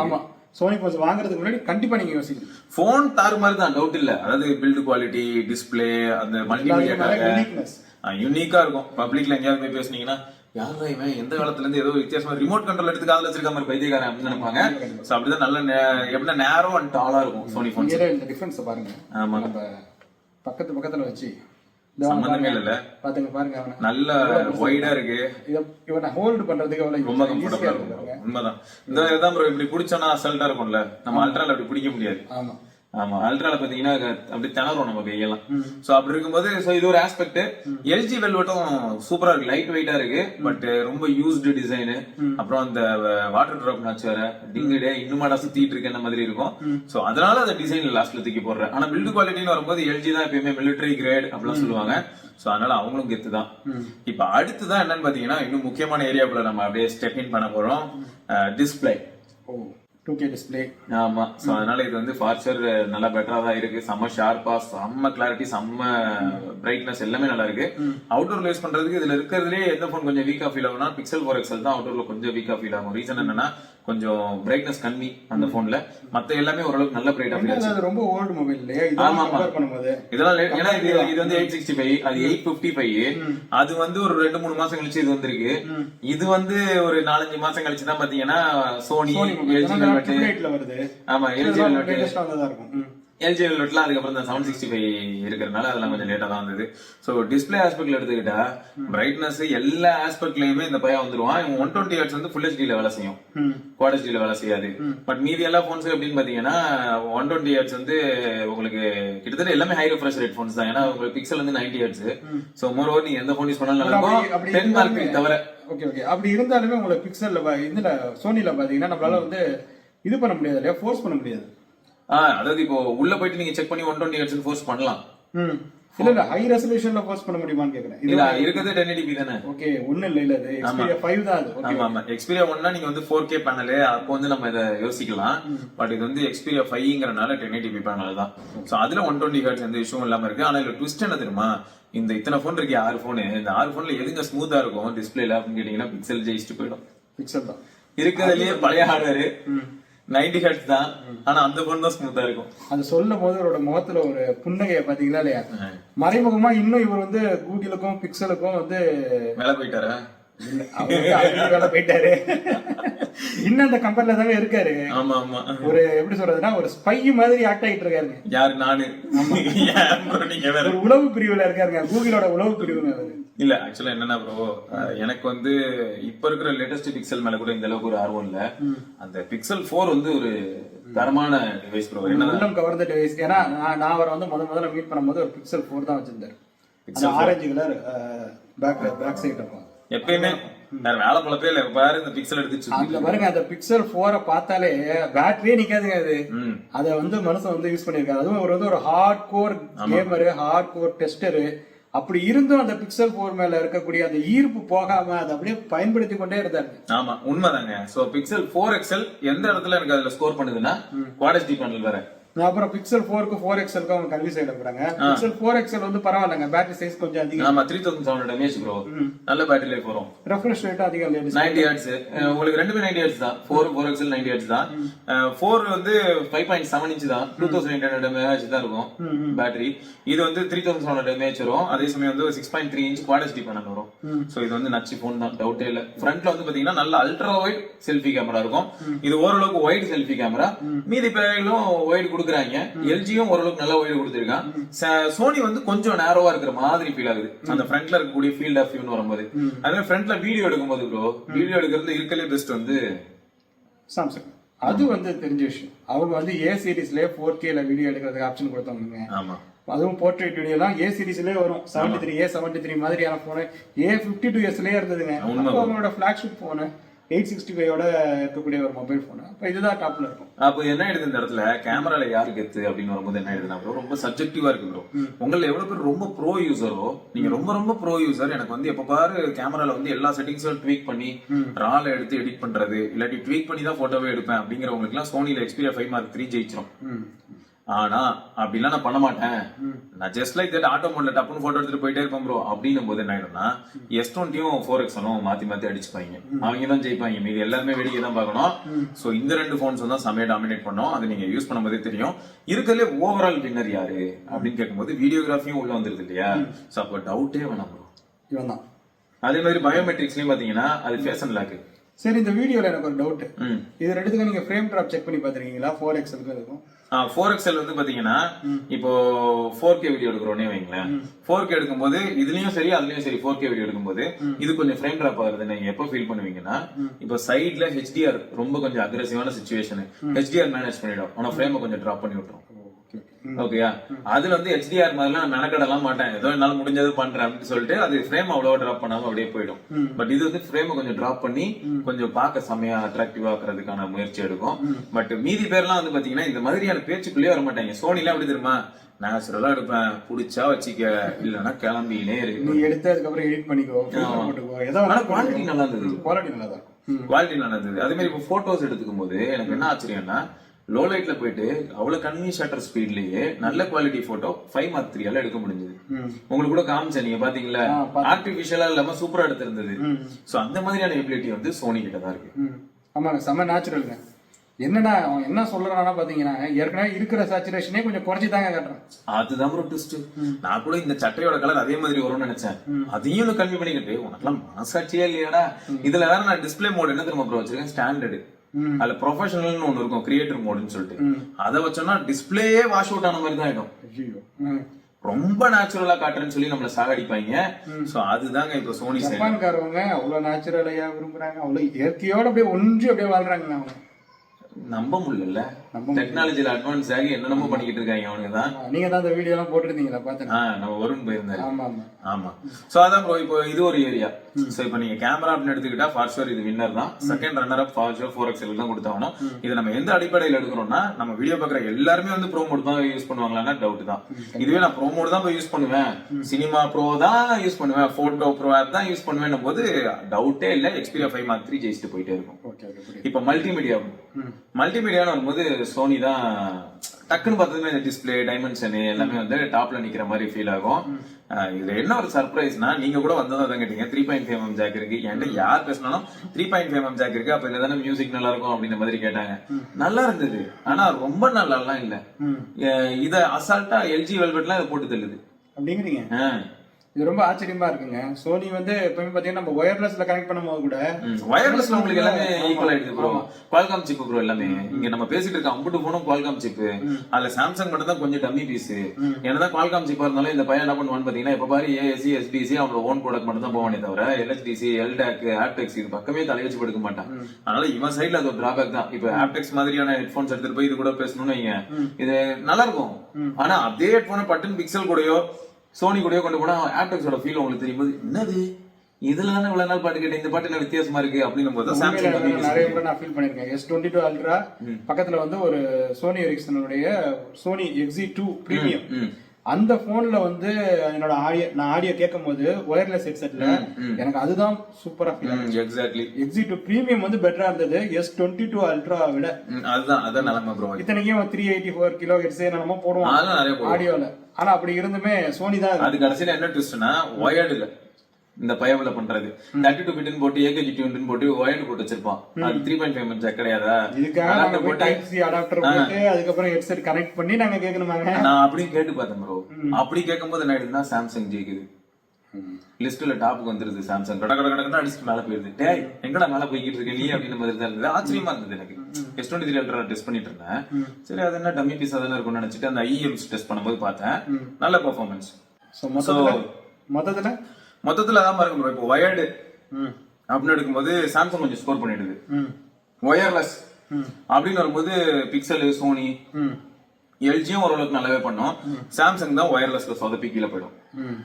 ஆமா. சோனி போஸ் வாங்குறதுக்கு முன்னாடி கண்டிப்பா நீங்க யோசிக்கணும். போன் தாறு மாதிரி தான் டவுட் இல்ல. அதாவது பில்டு குவாலிட்டி டிஸ்ப்ளே அந்த மல்டிமீடியாக்காக யூனிக்கா இருக்கும். பப்ளிக்ல எங்கேயாவது போய் பேசுனீங்கன்னா யாரா இவன்? எந்த காலத்துல இருந்து ஏதோ வித்தியாசமா ரிமோட் கண்ட்ரோல் எடுத்து காதுல வச்சிருக்க மாதிரி பைத்தியக்காரன் அப்படின்னு நினைப்பாங்க. சோ அப்படிதான் நல்ல எப்படின்னா நேரோ அண்ட் டாலா இருக்கும் சோனி போன் இந்த டிஃபரன்ஸ் பாருங்க. ஆமா. நம்ம பக்கத்து பக்கத்துல வச்சு சம்பந்தமே பாருங்க. இல்ல. பாத்துங்க பாருங்க நல்ல ஒய்டா இருக்கு. இவனை ஹோல்டு பண்றதுக்கு எவ்வளவு ரொம்ப கம்ஃபர்டபுளா இருக்கு இருக்கும். உண்மைதான். இந்த இதான் ப்ரோ இப்படி பிடிச்சோம்னா அசல்ட்டா இருக்கும்ல. நம்ம அல்ட்ரால அப்படி பிடிக்க முடியாது. ஆமா. ஆமா. அல்ட்ரால பாத்தீங்கன்னா அது அப்படி திணறும் நம்ம கையெல்லாம். சோ அப்படி இருக்கும்போது சோ இது ஒரு ஆஸ்பெக்ட் எல்ஜி வெல்வெட்டும் சூப்பரா இருக்கு. லைட் வெயிட்டா இருக்கு. பட் ரொம்ப யூஸ்டு டிசைன் அப்புறம் அந்த வாட்டர் டிராப் நாச்சு வேற. டிங்குடே இன்னுமாடா சுத்திட்டு இருக்க மாதிரி இருக்கும். சோ அதனால அந்த டிசைன் லாஸ்ட்ல தூக்கி போடுறேன். ஆனா பில்டு குவாலிட்டின்னு வரும்போது எல்ஜி தான் எப்பயுமே மிலிட்டரி கிரேட் அப்படிலாம் சொல்லுவாங்க. சோ அதனால அவங்களும் கெத்து தான். இப்ப அடுத்துதான் என்னன்னு பாத்தீங்கன்னா இன்னும் முக்கியமான ஏரியாக்குள்ள நம்ம அப்படியே ஸ்டெப் இன் பண்ண போறோம். டிஸ்பிளே டூ கே டிஸ்பிளே ஆமா. சோ அதனால இது வந்து ஃபார்ச்சர் நல்லா பெட்டரா தான் இருக்கு. செம்ம ஷார்ப்பா செம்ம கிளாரிட்டி செம்ம பிரைட்னஸ் எல்லாமே நல்லா இருக்கு. அவுட்டோர்ல யூஸ் பண்றதுக்கு இதுல இருக்கிறதுலே எந்த போன் கொஞ்சம் வீக்கா ஃபீல் ஆகும்னா பிக்சல் ஃபோர் எக்ஸல் தான் அவுட்டோர்ல கொஞ்சம் வீக்கா ஃபீல் ஆகும். ரீசன் என்னன்னா கொஞ்சம் பிரைட்னஸ் கம்மி அந்த போன்ல மத்த எல்லாமே ஓரளவுக்கு நல்ல ஆச்சு அது ரொம்ப ஓல்டு மொபைல் இல்லையா? இது ஆமா, ஆமா. இதெல்லாம் ஏன்னா இது இது வந்து எயிட் சிக்ஸ்டி ஃபைவ் அது எயிட் பிப்டி ஃபைவ் அது வந்து ஒரு ரெண்டு மூணு மாசம் கழிச்சு இது வந்திருக்கு. இது வந்து ஒரு நாலஞ்சு மாசம் கழிச்சு தான் பாத்தீங்கன்னா சோனி எல்ஜி ஆமா எல்ஜி இருக்கும். எல்ஜி வெல்வெட்ல அதுக்கப்புறம் இந்த செவன் சிக்ஸ்டி ஃபைவ் இருக்கிறதுனால அதெல்லாம் கொஞ்சம் லேட்டா தான் வந்தது. ஸோ டிஸ்பிளே ஆஸ்பெக்ட்ல எடுத்துக்கிட்டா பிரைட்னஸ் எல்லா ஆஸ்பெக்ட்லயுமே இந்த பையன் வந்துருவான். இவன் ஒன் டுவெண்ட்டி ஹெட்ஸ் வந்து ஃபுல் ஹெச்டில வேலை செய்யும். குவாட் ஹெச்டில வேலை செய்யாது. பட் மீதி எல்லா போன்ஸ் எப்படின்னு பாத்தீங்கன்னா ஒன் டுவெண்ட்டி ஹெட்ஸ் வந்து உங்களுக்கு கிட்டத்தட்ட எல்லாமே ஹை ரெஃப்ரெஷ் ரேட் போன்ஸ் தான். ஏன்னா உங்களுக்கு பிக்சல் வந்து ninety hertz so more over நீங்க எந்த போன் யூஸ் பண்ணாலும் நல்லா இருக்கும். டென் மார்க் தவிர. ஓகே ஓகே அப்படி இருந்தாலுமே உங்களுக்கு பிக்சல்ல இதுல சோனில பாத்தீங்கன்னா நம்மளால வந்து இது பண்ண முடியாது இல்லையா? ஃபோர்ஸ் பண்ண முடியாது. அதாவது இப்போ உள்ள போயிட்டு நீங்க செக் பண்ணி ஒன் டுவெண்ட்டி ஹெட்ஸ் ஃபோர்ஸ் பண்ணலாம். இல்ல இல்ல ஹை ரெசல்யூஷன்ல ஃபோர்ஸ் பண்ண முடியுமான்னு கேக்குறேன். இல்ல டென் எயிட்டி தானே? ஓகே ஒண்ணு இல்ல இல்ல அது எக்ஸ்பீரியா 5 தான் அது. ஆமா ஆமா. எக்ஸ்பீரியா ஒன்னா நீங்க வந்து ஃபோர் கே பேனல் அப்போ வந்து நம்ம இதை யோசிக்கலாம். பட் இது வந்து எக்ஸ்பீரியா ஃபைவ்ங்கிறனால டென் எயிட்டி பேனல் தான். சோ அதுல ஒன் டுவெண்ட்டி ஹர்ட்ஸ் எந்த இஷ்யூவும் இல்லாம இருக்கு. ஆனா இதுல ட்விஸ்ட் என்ன தெரியுமா? இந்த இத்தனை ஃபோன் இருக்கு ஆறு ஃபோனு இந்த ஆறு ஃபோன்ல எதுங்க ஸ்மூத்தா இருக்கும்? டிஸ்பிளேல அப்படின்னு கேட்டீங்கன்னா பிக்சல் ஜெயிச்சுட்டு போயிடும். பிக்சல் தான். இருக்கிறதுலயே பழைய ஹார்ட்வேர் நைன்டி ஹர்ட்ஸ் தான். ஆனா அந்த ஃபோன் தான் ஸ்மூத்தா இருக்கும். அது சொல்லும் போது அவரோட முகத்துல ஒரு புன்னகைய பாத்தீங்களா இல்லையா? மறைமுகமா இன்னும் இவர் வந்து கூகுளுக்கும் பிக்சலுக்கும் வந்து மேல போயிட்டாரா? போயிட்டாரு. இன்னும் அந்த கம்பெனில இருக்காரு. ஆமா ஆமா. ஒரு எப்படி சொல்றதுன்னா ஒரு ஸ்பை மாதிரி ஆக்ட் ஆகிட்டு இருக்காருங்க. யாரு? நானு. நீங்க உளவு பிரிவுல இருக்காருங்க. கூகுளோட உளவு பிரிவுங்க இல்ல ஆக்சுவலா என்னன்னா ப்ரோ எனக்கு வந்து இப்ப இருக்கிற லேட்டஸ்ட் பிக்சல் மேல கூட இந்த அளவுக்கு ஒரு ஆர்வம் இல்ல. அந்த பிக்சல் 4 வந்து ஒரு தரமான டிவைஸ் ப்ரோ உள்ளம் கவர்ந்த டிவைஸ் ஏன்னா நான் அவரை வந்து முத முதல்ல மீட் பண்ணும்போது ஒரு பிக்சல் ஃபோர் தான் வச்சிருந்தாரு. Orange colour back back side இருக்கும். எப்பயுமே வேற வேலை பழப்பே இல்ல பாரு இந்த பிக்சல் எடுத்து சுத்தி அதுல பாருங்க அந்த பிக்சல் போரை பார்த்தாலே பேட்டரியே நிக்காதுங்க அது. அதை வந்து மனுஷன் வந்து யூஸ் பண்ணியிருக்காரு. அதுவும் அவர் வந்து ஒரு hardcore gamer hardcore tester அப்படி இருந்தும் அந்த பிக்சல் போர் மேல இருக்கக்கூடிய அந்த ஈர்ப்பு போகாம அதை அப்படியே பயன்படுத்தி கொண்டே இருந்தாரு ஆமா உண்மைதாங்க. சோ பிக்சல் 4 எக்ஸல் எந்த இடத்துல எனக்கு அதுல ஸ்கோர் பண்ணுதுன்னா குவாடஸ்டி பேனல் வேற. அப்புறம் பிக்சல் போருக்கு ஃபோர் எக்ஸலுக்கு அவங்க கன்வின்ஸ் ஆயிடுறாங்க பிக்சல் ஃபோர் எக்ஸல் வந்து பரவாயில்லைங்க பேட்டரி சைஸ் கொஞ்சம் அதிகம். ஆமா three thousand seven hundred mAh bro நல்ல பேட்டரி லைஃப் வரும். ரெஃப்ரெஷ் ரேட்டும் அதிகம் நைன்டி ஹெட்ஸ் உங்களுக்கு ரெண்டுமே நைன்டி ஹெட்ஸ் தான். Four four XL ninety hertz தான். ஃபோர் வந்து ஃபைவ் பாயிண்ட் செவன் இன்ச் தான். Two thousand eight hundred mAh தான் இருக்கும் பேட்டரி இது வந்து three thousand seven hundred mAh வரும். அதே சமயம் வந்து six point three inch quad HD panel வரும். ஸோ இது வந்து நச்சு ஃபோன் தான். டவுட்டே இல்லை. ஃப்ரண்ட்ல வந்து பாத்தீங்கன்னா நல்ல அல்ட்ரா ஒயிட் செல்ஃபி கேமரா இருக்கும். இது ஓரளவுக்கு ஒயிட் செல்ஃபி கேமரா மீதி பேரும் ஒயிட் கொடுக்குறாங்க. எல்ஜியும் ஓரளவுக்கு நல்ல ஒயிட் கொடுத்துருக்கான். சோனி வந்து கொஞ்சம் நேரோவா இருக்கிற மாதிரி ஃபீல் ஆகுது. அந்த ஃப்ரண்ட்ல இருக்கக்கூடிய ஃபீல்ட் ஆஃப் வியூன்னு வரும்போது. அதே ஃப்ரண்ட்ல வீடியோ எடுக்கும்போது ப்ரோ வீடியோ எடுக்கிறது இருக்கலே பெஸ்ட் வந்து சாம்சங் அது வந்து தெரிஞ்ச விஷயம். அவங்க வந்து ஏ சீரிஸ்லயே ஃபோர் கேல வீடியோ எடுக்கிறதுக்கு ஆப்ஷன் கொடுத்தவங்க ஆமா. அதுவும் போர்ட்ரேட் வீடியோலாம் ஏ சீரிஸ்லயே வரும். Seventy three A seventy three மாதிரியான போனு ஏ ஃபிஃப்டி டூ எஸ்லயே இருந்ததுங்க. அவங்களோட ஃபிளாக்ஷிப் போனு எயிட் சிக்ஸ்டி ஃபைவோட இருக்கக்கூடிய ஒரு மொபைல் போனு அப்போ இதுதான் டாப்ல இருக்கும். அப்போ என்ன ஆயிடுது இந்த இடத்துல? கேமரால யாரு கெத்து அப்படின்னு வரும்போது என்ன ஆயிடுதுன்னா bro, ரொம்ப சப்ஜெக்டிவா இருக்கு ப்ரோ உங்களை எவ்வளவு பேர் ரொம்ப ப்ரோ யூசரோ நீங்க ரொம்ப ரொம்ப ப்ரோ யூசர் எனக்கு வந்து எப்ப பாரு கேமரால வந்து எல்லா செட்டிங்ஸும் ட்வீக் பண்ணி ரால எடுத்து எடிட் பண்றது இல்லாட்டி ட்வீக் பண்ணி தான் போட்டோவே எடுப்பேன் அப்படிங்கிறவங்களுக்கு எல்லாம் சோனில எக்ஸ்பீரியா ஃபைவ் மார்க் த்ரீ ஜெயிச்சிரும் ஆனா அப்படிலாம் நான் பண்ண மாட்டேன். நான் ஜஸ்ட் லைக் தட் ஆட்டோ மோட்ல டப்புன்னு போட்டோ எடுத்துட்டு போயிட்டே இருப்பேன் ப்ரோ அப்படின்னும் போது என்ன ஆயிடும்னா எஸ் டுவெண்ட்டியும் ஃபோர் எக்ஸனும் மாத்தி மாத்தி அடிச்சுப்பாங்க. அவங்க தான் ஜெயிப்பாங்க. மீதி எல்லாருமே வேடிக்கை தான் பார்க்கணும். சோ இந்த ரெண்டு போன்ஸ் தான் செமையா டாமினேட் பண்ணோம். அது நீங்க யூஸ் பண்ணும்போதே தெரியும். இருக்கிறதுலே ஓவரால் வின்னர் யாரு? அப்படின்னு கேட்கும்போது வீடியோகிராஃபியும் உள்ள வந்துருது இல்லையா? சோ அப்போ டவுட்டே வேணாம் ப்ரோ இவன் தான். அதே மாதிரி பயோமெட்ரிக்ஸ்லயும் பாத்தீங்கன்னா அது ஃபேஷன் லாக்கு சரி இந்த வீடியோல எனக்கு ஒரு டவுட் இது ரெண்டுத்துக்கும் நீங்க ஃப்ரேம் ட்ராப் செக் பண்ணி பாத்துருக்கீங்களா ஃபோர் எக்ஸலுக்கும் இருக்கும் ஃபோர் எக்ஸ்எல் வந்து பாத்தீங்கன்னா இப்போ ஃபோர் கே வீடியோ எடுக்கிறோன்னே வைங்களேன். ஃபோர் கே எடுக்கும்போது இதுலயும் சரி அதுலயும் சரி ஃபோர் கே வீடியோ எடுக்கும்போது இது கொஞ்சம் ஃப்ரேம் ட்ராப் ஆகுது நீங்க எப்போ ஃபீல் பண்ணுவீங்கன்னா இப்போ சைட்ல ஹெச்டிஆர் ரொம்ப கொஞ்சம் அக்ரெசிவான சுச்சுவேஷன் ஹெச்டிஆர் மேனேஜ் பண்ணிடும். ஆனா ஃப்ரேமை கொஞ்சம் டிராப் பண்ணி விட்டுரும். ஓகேயா அதுல வந்து ஹெச்டிஆர் மாதிரிலாம் மெனக்கடலாம் மாட்டேன். ஏதோ என்னால முடிஞ்சது பண்றேன் அப்படின்னு சொல்லிட்டு அது ஃப்ரேம் அவ்வளவா டிராப் பண்ணாம அப்படியே போயிடும். பட் இது வந்து ஃப்ரேமை கொஞ்சம் டிராப் பண்ணி கொஞ்சம் பார்க்க செமையா அட்ராக்டிவா ஆக்குறதுக்கான முயற்சி எடுக்கும். பட் மீதி பேர்லாம் வந்து பாத்தீங்கன்னா இந்த மாதிரியான பேச்சுக்குள்ளேயே வர மாட்டாங்க. சோனிலாம் எப்படி தெரியுமா? நேச்சுரலா எடுப்பேன். புடிச்சா வச்சிக்க. இல்லைன்னா கிளம்பினே இருக்கு நீ எடுத்து அதுக்கப்புறம் எடிட் பண்ணிக்கோ குவாலிட்டி நல்லா இருந்தது. குவாலிட்டி நல்லா தான் குவாலிட்டி நல்லா இருந்தது. அதே மாதிரி இப்போ போட்டோஸ் எடுத்துக்கும் போது எனக்கு என்ன ஆச்சரியம்னா லோ லைட்ல போயிட்டு அவ்வளவு கம்மி ஷட்டர் ஸ்பீட்லயே நல்ல குவாலிட்டி போட்டோ ஃபைவ் மார்க் த்ரீயால எடுக்க முடிஞ்சது. உங்களுக்கு கூட காமிச்சேன் நீங்க பாத்தீங்களா. ஆர்டிபிஷியலா இல்லாம சூப்பரா எடுத்திருந்தது. சோ அந்த மாதிரியான எபிலிட்டி வந்து சோனி கிட்ட தான் இருக்கு. ஆமாங்க செம்ம நேச்சுரலுங்க என்னன்னா அவன் என்ன சொல்றான்னா பாத்தீங்கன்னா ஏற்கனவே இருக்கிற சேச்சுரேஷனே கொஞ்சம் குறைச்சி தாங்க காட்டுறான். அதுதான் ப்ரோ ட்விஸ்ட் நான் கூட இந்த சட்டையோட கலர் அதே மாதிரி வரும்னு நினைச்சேன். அதையும் கம்மி பண்ணிக்கிட்டு உனக்கெல்லாம் மனசாட்சியே இல்லையாடா. இதுல வேற நான் டிஸ்ப்ளே மோட் என்ன தெரியுமா ப்ரோ வச்சிருக்கேன்? ஸ்டாண்டர்டு. அதுல ப்ரொஃபஷனல்னு ஒன்னு இருக்கும் கிரியேட்டர் மோடுன்னு சொல்லிட்டு. அதை வச்சோம்னா டிஸ்ப்ளேயே வாஷ் அவுட் ஆன மாதிரி தான் ஆயிடும். ரொம்ப நேச்சுரலா காட்டுறேன்னு சொல்லி நம்மள சாகடிப்பாங்க. சோ அதுதாங்க இப்ப சோனி ஜப்பான்காரவங்க அவ்வளவு நேச்சுரலையா விரும்புறாங்க. அவ்வளவு இயற்கையோட அப்படியே ஒன்றி அப்படியே வாழ்றாங்க அவங்க. நம்ப முடியல டெக்னாலஜில அட்வான்ஸ் ஆகி என்னென்னமோ பண்ணிக்கிட்டு இருக்காங்க அவனுங்க தான். நீங்க தான் அந்த வீடியோ எல்லாம் போட்டிருந்தீங்களா? பாத்தேன். ஆஹ் நம்ம வருண் போயிருந்தாரு. ஆமா ஆமா. ஆமா. சோ அதான் ப்ரோ இப்போ இது ஒரு ஏரியா சோ இப்போ நீங்க கேமரா அப்படின்னு எடுத்துக்கிட்டா ஃபார் ஷூர் இது வின்னர் தான். Second runner up for sure four XL தான் கொடுத்தாகணும். இது நம்ம எந்த அடிப்படையில் எடுக்கிறோம்னா நம்ம வீடியோ பாக்குற எல்லாருமே வந்து ப்ரோ மோட் தான் யூஸ் பண்ணுவாங்களான்னா டவுட் தான். இதுவே நான் ப்ரோ மோட் தான் போய் யூஸ் பண்ணுவேன். சினிமா ப்ரோ தான் யூஸ் பண்ணுவேன். போட்டோ ப்ரோ ஆப் தான் யூஸ் பண்ணுவேன் போது டவுட்டே இல்ல எக்ஸ்பீரியா ஃபைவ் மார்க் த்ரீ ஜெயிச்சுட்டு போயிட்டே இருக்கும். இப்போ மல்டிமீடியா மல்டிமீடியான்னு வரும்போது சோனி தான் டக்குன்னு பார்த்ததுமே இந்த டிஸ்பிளே டைமென்ஷனு எல்லாமே வந்து டாப்ல நிக்கிற மாதிரி ஃபீல் ஆகும். இதுல என்ன ஒரு சர்ப்ரைஸ்னா நீங்க கூட வந்ததும் தான் கேட்டீங்க. Three point five M jack இருக்கு. என்கிட்ட யார் பேசினாலும் three point five M jack இருக்கு. அப்ப இதுல தானே மியூசிக் நல்லா இருக்கும் அப்படின்ற மாதிரி கேட்டாங்க. நல்லா இருந்தது. ஆனா ரொம்ப நல்லாலாம் இல்ல. இத அசால்ட்டா எல்ஜி வெல்வெட்லாம் இதை போட்டு தள்ளுது. அப்படிங்கிறீங்க? இது ரொம்ப ஆச்சரியமா இருக்குங்க. சோனி வந்து எப்பவுமே பாத்தீங்கன்னா நம்ம ஒயர்லெஸ்ல கனெக்ட் பண்ணும்போது கூட வயர்லெஸ்ல உங்களுக்கு எல்லாமே ஈக்குவல் ஆயிடுது ப்ரோ குவால்காம் சிப் ப்ரோ எல்லாமே. இங்க நம்ம பேசிட்டு இருக்க அம்புட்டு போனும் குவால்காம் சிப் அதுல சாம்சங் மட்டும் தான் கொஞ்சம் டம்மி பீஸ் என்னதான் குவால்காம் சிப்பா இருந்தாலும் இந்த பையன் என்ன பண்ணுவான்னு பாத்தீங்கன்னா இப்ப பாரு ஏஎஸ்சி எஸ்பிசி அவனோட ஓன் ப்ராடக்ட் மட்டும் தான் போவானே தவிர எல்ஹெச்டிசி எல்டாக் ஆப்டெக்ஸ் இது பக்கமே தலை வச்சு படுக்க மாட்டான். அதனால இவன் சைடுல அது ஒரு டிராபேக் தான். இப்ப ஆப்டெக்ஸ் மாதிரியான ஹெட்போன்ஸ் எடுத்துட்டு போய் இது கூட பேசணும்னு வைங்க. இது நல்லா இருக்கும் ஆனா அதே ஹெட்போனை பட்டன் பிக்சல் கூடயோ சோனி கூடயோ கொண்டு போனா ஆப்டெக்ஸோட ஃபீல் உங்களுக்கு தெரியும் போது என்னது? இதுல தானே இவ்வளவு நாள் பாட்டு கேட்டேன் இந்த பாட்டு என்ன வித்தியாசமா இருக்கு? அப்படின்னும் போது சாம்சங் நிறைய முறை நான் ஃபீல் பண்ணிருக்கேன் எஸ் டுவெண்ட்டி டூ அல்ட்ரா பக்கத்துல வந்து ஒரு சோனி எரிக்சனுடைய சோனி எக்ஸி டூ பிரீமியம் அந்த போன்ல வந்து என்னோட ஆடியோ நான் ஆடியோ கேட்கும் போது ஒயர்லெஸ் ஹெட்செட்ல எனக்கு அதுதான் சூப்பரா feel exactly XZ two premium வந்து பெட்டரா இருந்தது. எஸ் டுவெண்ட்டி டூ அல்ட்ரா விட அதுதான் அதான் நிலைமை ப்ரோ இத்தனைக்கும் three eighty four kilo hertz நம்ம போடுவோம் அதெல்லாம் நிறைய போடுவோம். ஆடியோல ஆனா அப்படி இருந்துமே சோனி தான் அது. கடைசியில என்ன ட்விஸ்ட்னா ஒயர்டு இல்ல இந்த பயவுல பண்றது. தேர்ட்டி டூ பிட்னு போட்டு ஏகேஜி டியூன் போட்டு ஒயர்டு போட்டு வச்சிருப்பான். அது த்ரீ பாயிண்ட் ஃபைவ் ஜாக் கிடையாதா? இதுக்காக போட்டு அடாப்டர் அதுக்கப்புறம் ஹெட்செட் கனெக்ட் பண்ணி நாங்க கேட்கணுமாங்க நான் அப்படி கேட்டு பார்த்தேன் ப்ரோ அப்படி கேட்கும்போது என்ன ஆயிடுதுன்னா சாம்சங் ஜெயிக்குது. லிஸ்ட்ல டாப்புக்கு வந்துருது சாம்சங் கட கட கடன்னு அடிச்சுட்டு மேல போயிருது. டேய் எங்கடா மேல போய்கிட்டு இருக்க? நீ அப்படின்னு மாதிரி தான் இருந்தது ஆச்சரியமா இருந்தது எனக்கு. S twenty three ultra test பண்ணிட்டு இருந்தேன். சரி அது என்ன டம்மி பீஸ் தானே இருக்கும்னு நினைச்சிட்டு அந்த ஐஎம்ஸ் டெஸ்ட் பண்ணும்போது பார்த்தேன். நல்ல பெர்ஃபார்மன்ஸ் மொத்தத்துல? மொத்தத்துல அதான் பாருங்க ப்ரோ இப்போ வயர்டு ம். அப்படின்னு எடுக்கும்போது சாம்சங் கொஞ்சம் ஸ்கோர் பண்ணிடுது. ம். ஒயர்லெஸ் அப்படின்னு வரும்போது பிக்சல் சோனி ம். எல்ஜியும் ஓரளவுக்கு நல்லாவே பண்ணோம். சாம்சங் தான் ஒயர்லெஸ்ல சொதப்பி கீழே போயிடும். ம்.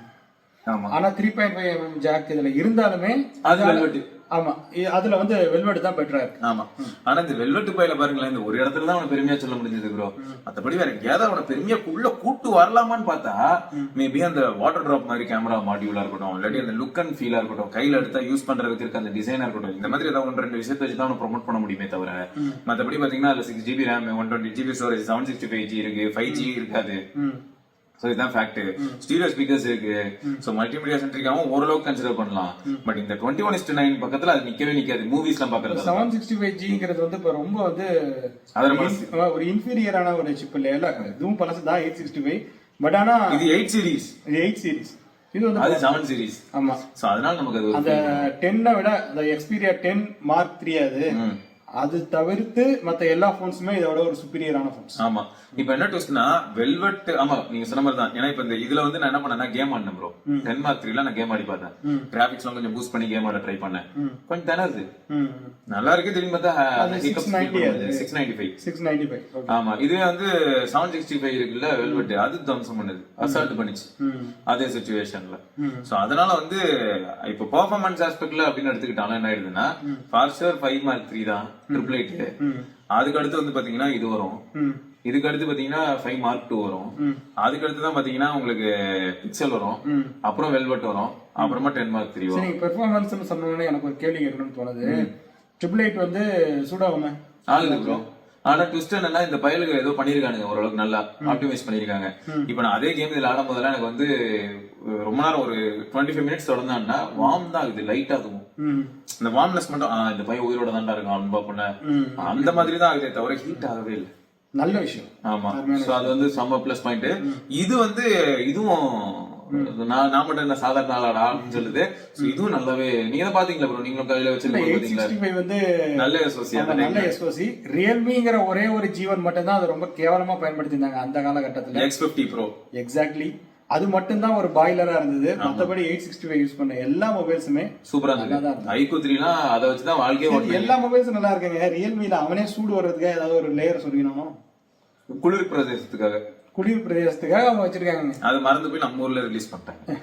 ஆமா. ஆனா three point five MM jack இதுல இருந்தாலுமே அது வெல்வெட் ஆமா. அதுல வந்து வெல்வெட் தான் பெட்டரா இருக்கு. ஆமா. ஆனா இந்த வெல்வெட் பையில பாருங்களேன் இந்த ஒரு இடத்துல தான் அவனை பெருமையா சொல்ல முடிஞ்சது ப்ரோ மத்தபடி வேற எங்கேயாவது அவனை பெருமையா உள்ள கூட்டு வரலாமான்னு பார்த்தா மேபி அந்த வாட்டர் டிராப் மாதிரி கேமரா மாடியூலா இருக்கட்டும் இல்லாட்டி அந்த லுக் அண்ட் ஃபீலா இருக்கட்டும் கையில எடுத்தா யூஸ் பண்றதுக்கு இருக்க அந்த டிசைனா இருக்கட்டும் இந்த மாதிரி ஏதாவது ஒன்று ரெண்டு விஷயத்தை வச்சு தான் அவனை ப்ரொமோட் பண்ண முடியுமே தவிர மத்தபடி பாத்தீங்கன்னா அதுல six GB RAM one twenty GB storage seven sixty five G இருக்கு ஃபைவ் ஜி இருக்காது. சோ இதுதான் ஃபேக்ட் ஸ்டீரியோ ஸ்பீக்கர்ஸ் இருக்கு. சோ மல்டிமீடியா சென்ட்ரிக்காவும் ஓரளவுக்கு கன்சிடர் பண்ணலாம். பட் இந்த டுவெண்ட்டி ஒன் இஸ்ட் நைன் பக்கத்துல அது நிக்கவே நிக்காது. மூவிஸ் எல்லாம் பாக்குறது செவன் சிக்ஸ்டி ஃபைவ் ஜிங்கிறது வந்து இப்ப ரொம்ப வந்து ஒரு- இன்ஃபீரியரான ஒரு சிப் இல்லையா? இதுவும் பழசு தான் எயிட் சிக்ஸ்டி ஃபைவ் பட் ஆனா இது எயிட் சீரிஸ் இது எயிட் சீரிஸ் இது வந்து அது செவன் சீரிஸ் ஆமா. சோ அதனால நமக்கு அது அந்த டென்னை விட அந்த எக்ஸ்பீரியா டென் மார்க் த்ரீ அது. ம். அது தவிர்த்து மத்த எல்லா போன்ஸுமே இதோட ஒரு சுப்பீரியரான போன்ஸ் ஆமா. இப்ப என்ன ட்விஸ்ட்னா வெல்வெட் ஆமா நீங்க சொன்ன மாதிரி தான். ஏன்னா இப்ப இந்த இதுல வந்து நான் என்ன பண்ணேன்னா கேம் ஆடினேன் ப்ரோ டென் மார்க் த்ரீல நான் கேம் ஆடி பார்த்தேன். கிராபிக்ஸ் கொஞ்சம் பூஸ்ட் பண்ணி கேம் ஆட ட்ரை பண்ணேன். கொஞ்சம் தானே நல்லா இருக்கு திரும்பி பார்த்தா? அது 690 அது. Six ninety five six ninety five ஆமா. இதுவே வந்து செவன் சிக்ஸ்டி ஃபைவ் இருக்குல்ல வெல்வெட் அது தம்சம் பண்ணுது. அசால்ட் பண்ணிச்சு. அதே சுச்சுவேஷன்ல சோ அதனால வந்து இப்போ பெர்ஃபார்மன்ஸ் ஆஸ்பெக்ட்ல அப்படின்னு எடுத்துக்கிட்டாலும் என்ன ஆயிடுதுன்னா for sure five mark three தான். ட்ரிபிள் எயிட் அதுக்கு அடுத்து வந்து பாத்தீங்கன்னா இது வரும். இதுக்கு அடுத்து பாத்தீங்கன்னா ஃபைவ் மார்க் டூ வரும். அதுக்கு அடுத்து தான் பாத்தீங்கன்னா உங்களுக்கு பிக்சல் வரும். அப்புறம் வெல்வெட் வரும். அப்புறமா டென் மார்க் த்ரீ வரும். பெர்ஃபார்மன்ஸ் சொன்னோடனே எனக்கு ஒரு கேள்வி கேட்கணும்னு தோணுது. ட்ரிபிள் எயிட் வந்து சூடாகுமே? ஆகுது ப்ரோ ஆனா ட்விஸ்ட் என்னன்னா இந்த பயலுக்கு ஏதோ பண்ணிருக்கானுங்க ஓரளவுக்கு நல்லா ஆப்டிமைஸ் பண்ணிருக்காங்க. இப்போ நான் அதே கேம் இதுல ஆடும் போதெல்லாம் எனக்கு வந்து ரொம்ப நேரம் ஒரு டுவெண்ட்டி ஃபைவ் மினிட்ஸ் தொடர்ந்தான்னா வார்ம் தான் ஆகுது லைட் ஆகும் இந்த வார்ம்னஸ் மட்டும் இந்த பையன் உயிரோட தான்டா இருக்கான் அன்பா பண்ண. அந்த மாதிரி தான் ஆகுதே தவிர ஹீட் ஆகவே இல்லை. நல்ல விஷயம். ஆமா. சோ அது வந்து செம்ம பிளஸ் பாயிண்ட் இது வந்து இதுவும் நான் நான் மட்டும் என்ன சாதாரண ஆளாடா அப்படின்னு சொல்லுது. இதுவும் நல்லாவே நீங்க தான் பாத்தீங்களா ப்ரோ நீங்களும் கையில வச்சிருக்கீங்க வந்து நல்ல ஆமா, நல்ல எஸ்ஓசி ரியல்மிங்கிற ஒரே ஒரு ஜீவன் மட்டும் தான் அது ரொம்ப கேவலமா பயன்படுத்தியிருந்தாங்க அந்த காலகட்டத்துல. எக்ஸ் பிப்டி ப்ரோ எக்ஸாக்ட்லி அது மட்டும்தான் ஒரு பாய்லரா இருந்தது. மத்தபடி எயிட் சிக்ஸ்டி ஃபைவ் யூஸ் பண்ண எல்லா மொபைல்ஸுமே சூப்பரா இருந்தது. ஐக்கு த்ரீலாம் அதை வச்சுதான் வாழ்க்கையே சரி, ஓட்டணும் எல்லா மொபைல்ஸும் நல்லா இருக்குங்க. ரியல்மில அவனே சூடு வர்றதுக்காக ஏதாவது ஒரு லேயர் சொல்லிக்கணும்? குளிர் பிரதேசத்துக்காக. குளிர் பிரதேசத்துக்காக அவங்க வச்சிருக்காங்க அது மறந்து போய் நம்ம ஊர்ல ரிலீஸ் பண்ணிட்டாங்க.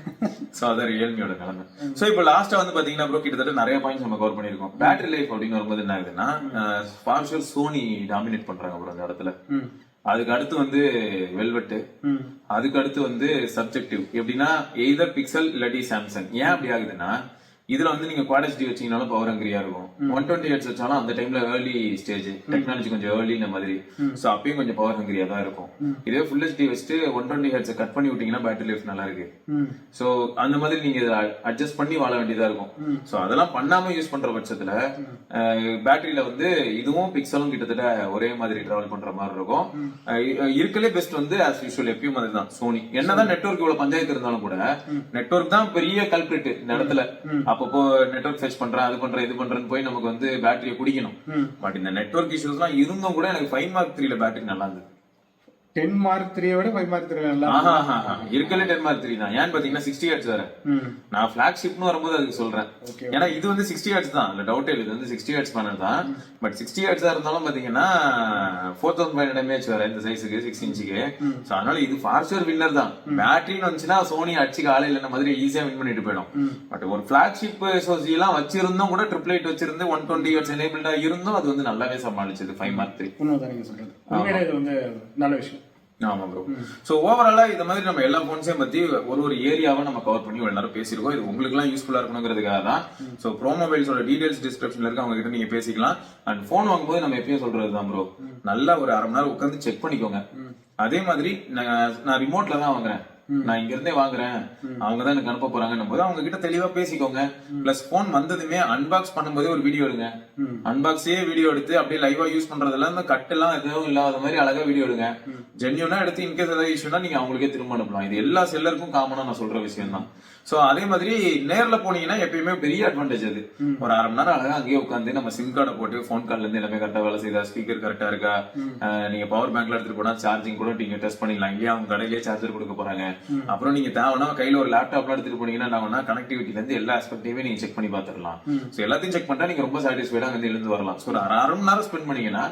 சோ அதான் ரியல்மியோட நிலைமை. சோ இப்போ லாஸ்டா வந்து பாத்தீங்கன்னா ப்ரோ கிட்டத்தட்ட நிறைய பாயிண்ட்ஸ் நம்ம கவர் பண்ணிருக்கோம் பேட்டரி லைஃப் அப்படின்னு வரும்போது என்ன ஆகுதுன்னா ஃபார்ஷர் சோனி டாமினேட் பண்றாங்க ப்ரோ அந்த இடத்துல. அதுக்கு அடுத்து வந்து வெல்வெட் ம். அதுக்கு அடுத்து வந்து சப்ஜெக்டிவ் எப்படின்னா எய்தர் பிக்சல் இல்லாட்டி சாம்சங் ஏன் அப்படி ஆகுதுன்னா இதுல வந்து நீங்க குவாட் ஹெச்டி வச்சீங்கனாலும் பவர் ஹங்கிரியா இருக்கும். ஒன் டுவெண்ட்டி ஹெட்ஸ் வச்சாலும் அந்த டைம்ல ஏர்லி ஸ்டேஜ் டெக்னாலஜி கொஞ்சம் ஏர்லி இந்த மாதிரி. சோ அப்பயும் கொஞ்சம் பவர் ஹங்கிரியா தான் இருக்கும். இதே ஃபுல் ஹெச்டி வச்சுட்டு ஒன் டுவெண்ட்டி ஹெட்ஸ் கட் பண்ணி விட்டீங்கன்னா பேட்டரி லைஃப் நல்லா இருக்கு. சோ அந்த மாதிரி நீங்க அட்ஜஸ்ட் பண்ணி வாழ வேண்டியதா இருக்கும். சோ அதெல்லாம் பண்ணாம யூஸ் பண்ற பட்சத்துல பேட்டரியில வந்து இதுவும் பிக்சலும் கிட்டத்தட்ட ஒரே மாதிரி டிராவல் பண்ற மாதிரி இருக்கும். இருக்கலே பெஸ்ட் வந்து ஆஸ் யூஷுவல் எப்பயும் மாதிரி தான் சோனி என்னதான் நெட்வொர்க் இவ்வளவு பஞ்சாயத்து இருந்தாலும் கூட நெட்வொர்க் தான் பெரிய கல்பிரிட் இந்த இடத்துல. அப்பப்போ நெட்வொர்க் ஃபெச் பண்றேன் அது பண்றேன் இது பண்றேன்னு போய் நமக்கு வந்து பேட்டரியை குடிக்கணும். பட் இந்த நெட்வொர்க் இஷ்யூஸ் எல்லாம் இருந்தும் கூட எனக்கு ஃபைவ் மார்க் த்ரீல பேட்டரி நல்லா இருந்தது. டென் மார்க் த்ரீயை விட ஃபைவ் மார்க் த்ரீ. இருக்கலே டென் மார்க் த்ரீ தான். ஏன்னு பாத்தீங்கன்னா சிக்ஸ்டி ஹெட்ஸ் வேற. நான் பிளாக்ஷிப்னு வரும்போது அதுக்கு சொல்றேன். ஏன்னா இது வந்து சிக்ஸ்டி ஹெட்ஸ் தான். இல்ல டவுட் இது வந்து சிக்ஸ்டி ஹெட்ஸ் பேனல் தான். பட் சிக்ஸ்டி ஹெட்ஸா இருந்தாலும் பாத்தீங்கன்னா ஃபோர் தௌசண்ட் ஃபைவ் ஹண்ட்ரட் வேற இந்த சைஸுக்கு சிக்ஸ் இன்ச்சுக்கு சோ அதனால இது ஃபாஸ்டர் வின்னர் தான். பேட்டரின்னு வந்துச்சுன்னா சோனி அடிச்சு காலையில இல்லைன்னா மாதிரி ஈஸியா வின் பண்ணிட்டு போயிடும். பட் ஒரு பிளாக்ஷிப் எஸ்ஓசி எல்லாம் வச்சிருந்தும் கூட ட்ரிபிள் எயிட் வச்சிருந்து ஒன் டுவெண்ட்டி ஹெட்ஸ் எனேபிள்டா இருந்தும் அது வந்து நல்லாவே சமாளிச்சது ஃபைவ் மார்க் த்ரீ உண்மைதான் நீங்க சொல்றது. இது வந்து நல்ல விஷயம். ஆமா ப்ரோ சோ ஓவராலா இந்த மாதிரி நம்ம எல்லா போன்ஸையும் பத்தி ஒரு ஒரு ஏரியாவை நம்ம கவர் பண்ணி இவ்வளவு நேரம் பேசியிருக்கோம். இது உங்களுக்கு எல்லாம் யூஸ்ஃபுல்லா இருக்கணுங்கிறதுக்காக தான். சோ ப்ரோ மொபைல்ஸோட டீடைல்ஸ் டிஸ்கிரிப்ஷன்ல இருக்கு. அவங்க கிட்ட நீங்க பேசிக்கலாம். அண்ட் போன் வாங்கும்போது நம்ம எப்பயும் சொல்றது தான் ப்ரோ நல்லா ஒரு அரை மணி நேரம் உட்காந்து செக் பண்ணிக்கோங்க. அதே மாதிரி நான் நான் ரிமோட்ல தான் வாங்குறேன். நான் இங்க இருந்தே வாங்குறேன். அவங்க தான் எனக்கு அனுப்ப போறாங்கன்னும் போது அவங்க கிட்ட தெளிவா பேசிக்கோங்க. பிளஸ் போன் வந்ததுமே அன்பாக்ஸ் பண்ணும்போதே ஒரு வீடியோ எடுங்க. அன்பாக்ஸே வீடியோ எடுத்து அப்படியே லைவா யூஸ் பண்றதுல இந்த கட்டெல்லாம் எதுவும் இல்லாத மாதிரி அழகா வீடியோ எடுங்க. ஜென்யூனா எடுத்து இன்கேஸ் ஏதாவது இஷ்யூனா நீங்க அவங்களுக்கே திரும்ப அனுப்பலாம். இது எல்லா செல்லருக்கும் காமனா நான் சொல்ற விஷயம் தான் சோ அதே மாதிரி நேர்ல போனீங்கன்னா எப்பயுமே பெரிய அட்வான்டேஜ் அது. ஒரு அரை மணி நேரம் அழகா அங்கேயே உட்காந்து நம்ம சிம் கார்டை போட்டு ஃபோன் கால்ல இருந்து எல்லாமே கரெக்டா வேலை செய்யுதா? ஸ்பீக்கர் கரெக்டா இருக்கா? நீங்க பவர் பேங்க்ல எடுத்துட்டு போனா சார்ஜிங் கூட நீங்க டெஸ்ட் பண்ணிடலாம் இங்கேயே அவங்க கடையிலேயே சார்ஜர் கொடுக்க போறாங்க. அப்புறம் நீங்க தேவைன்னா கையில ஒரு லேப்டாப்ல எடுத்துட்டு போனீங்கன்னா என்ன கனெக்டிவிட்டில இருந்து எல்லா ஆஸ்பெக்டையுமே நீங்க செக் பண்ணி பாத்துடலாம் சோ எல்லாத்தையும் செக் பண்ணா நீங்க ரொம்ப சாட்டிஸ்ஃபைடா அங்க இருந்து வரலாம். சோ ஒரு அரை மணி நேரம் ஸ்பெண்ட் பண்ணீங்கன்னா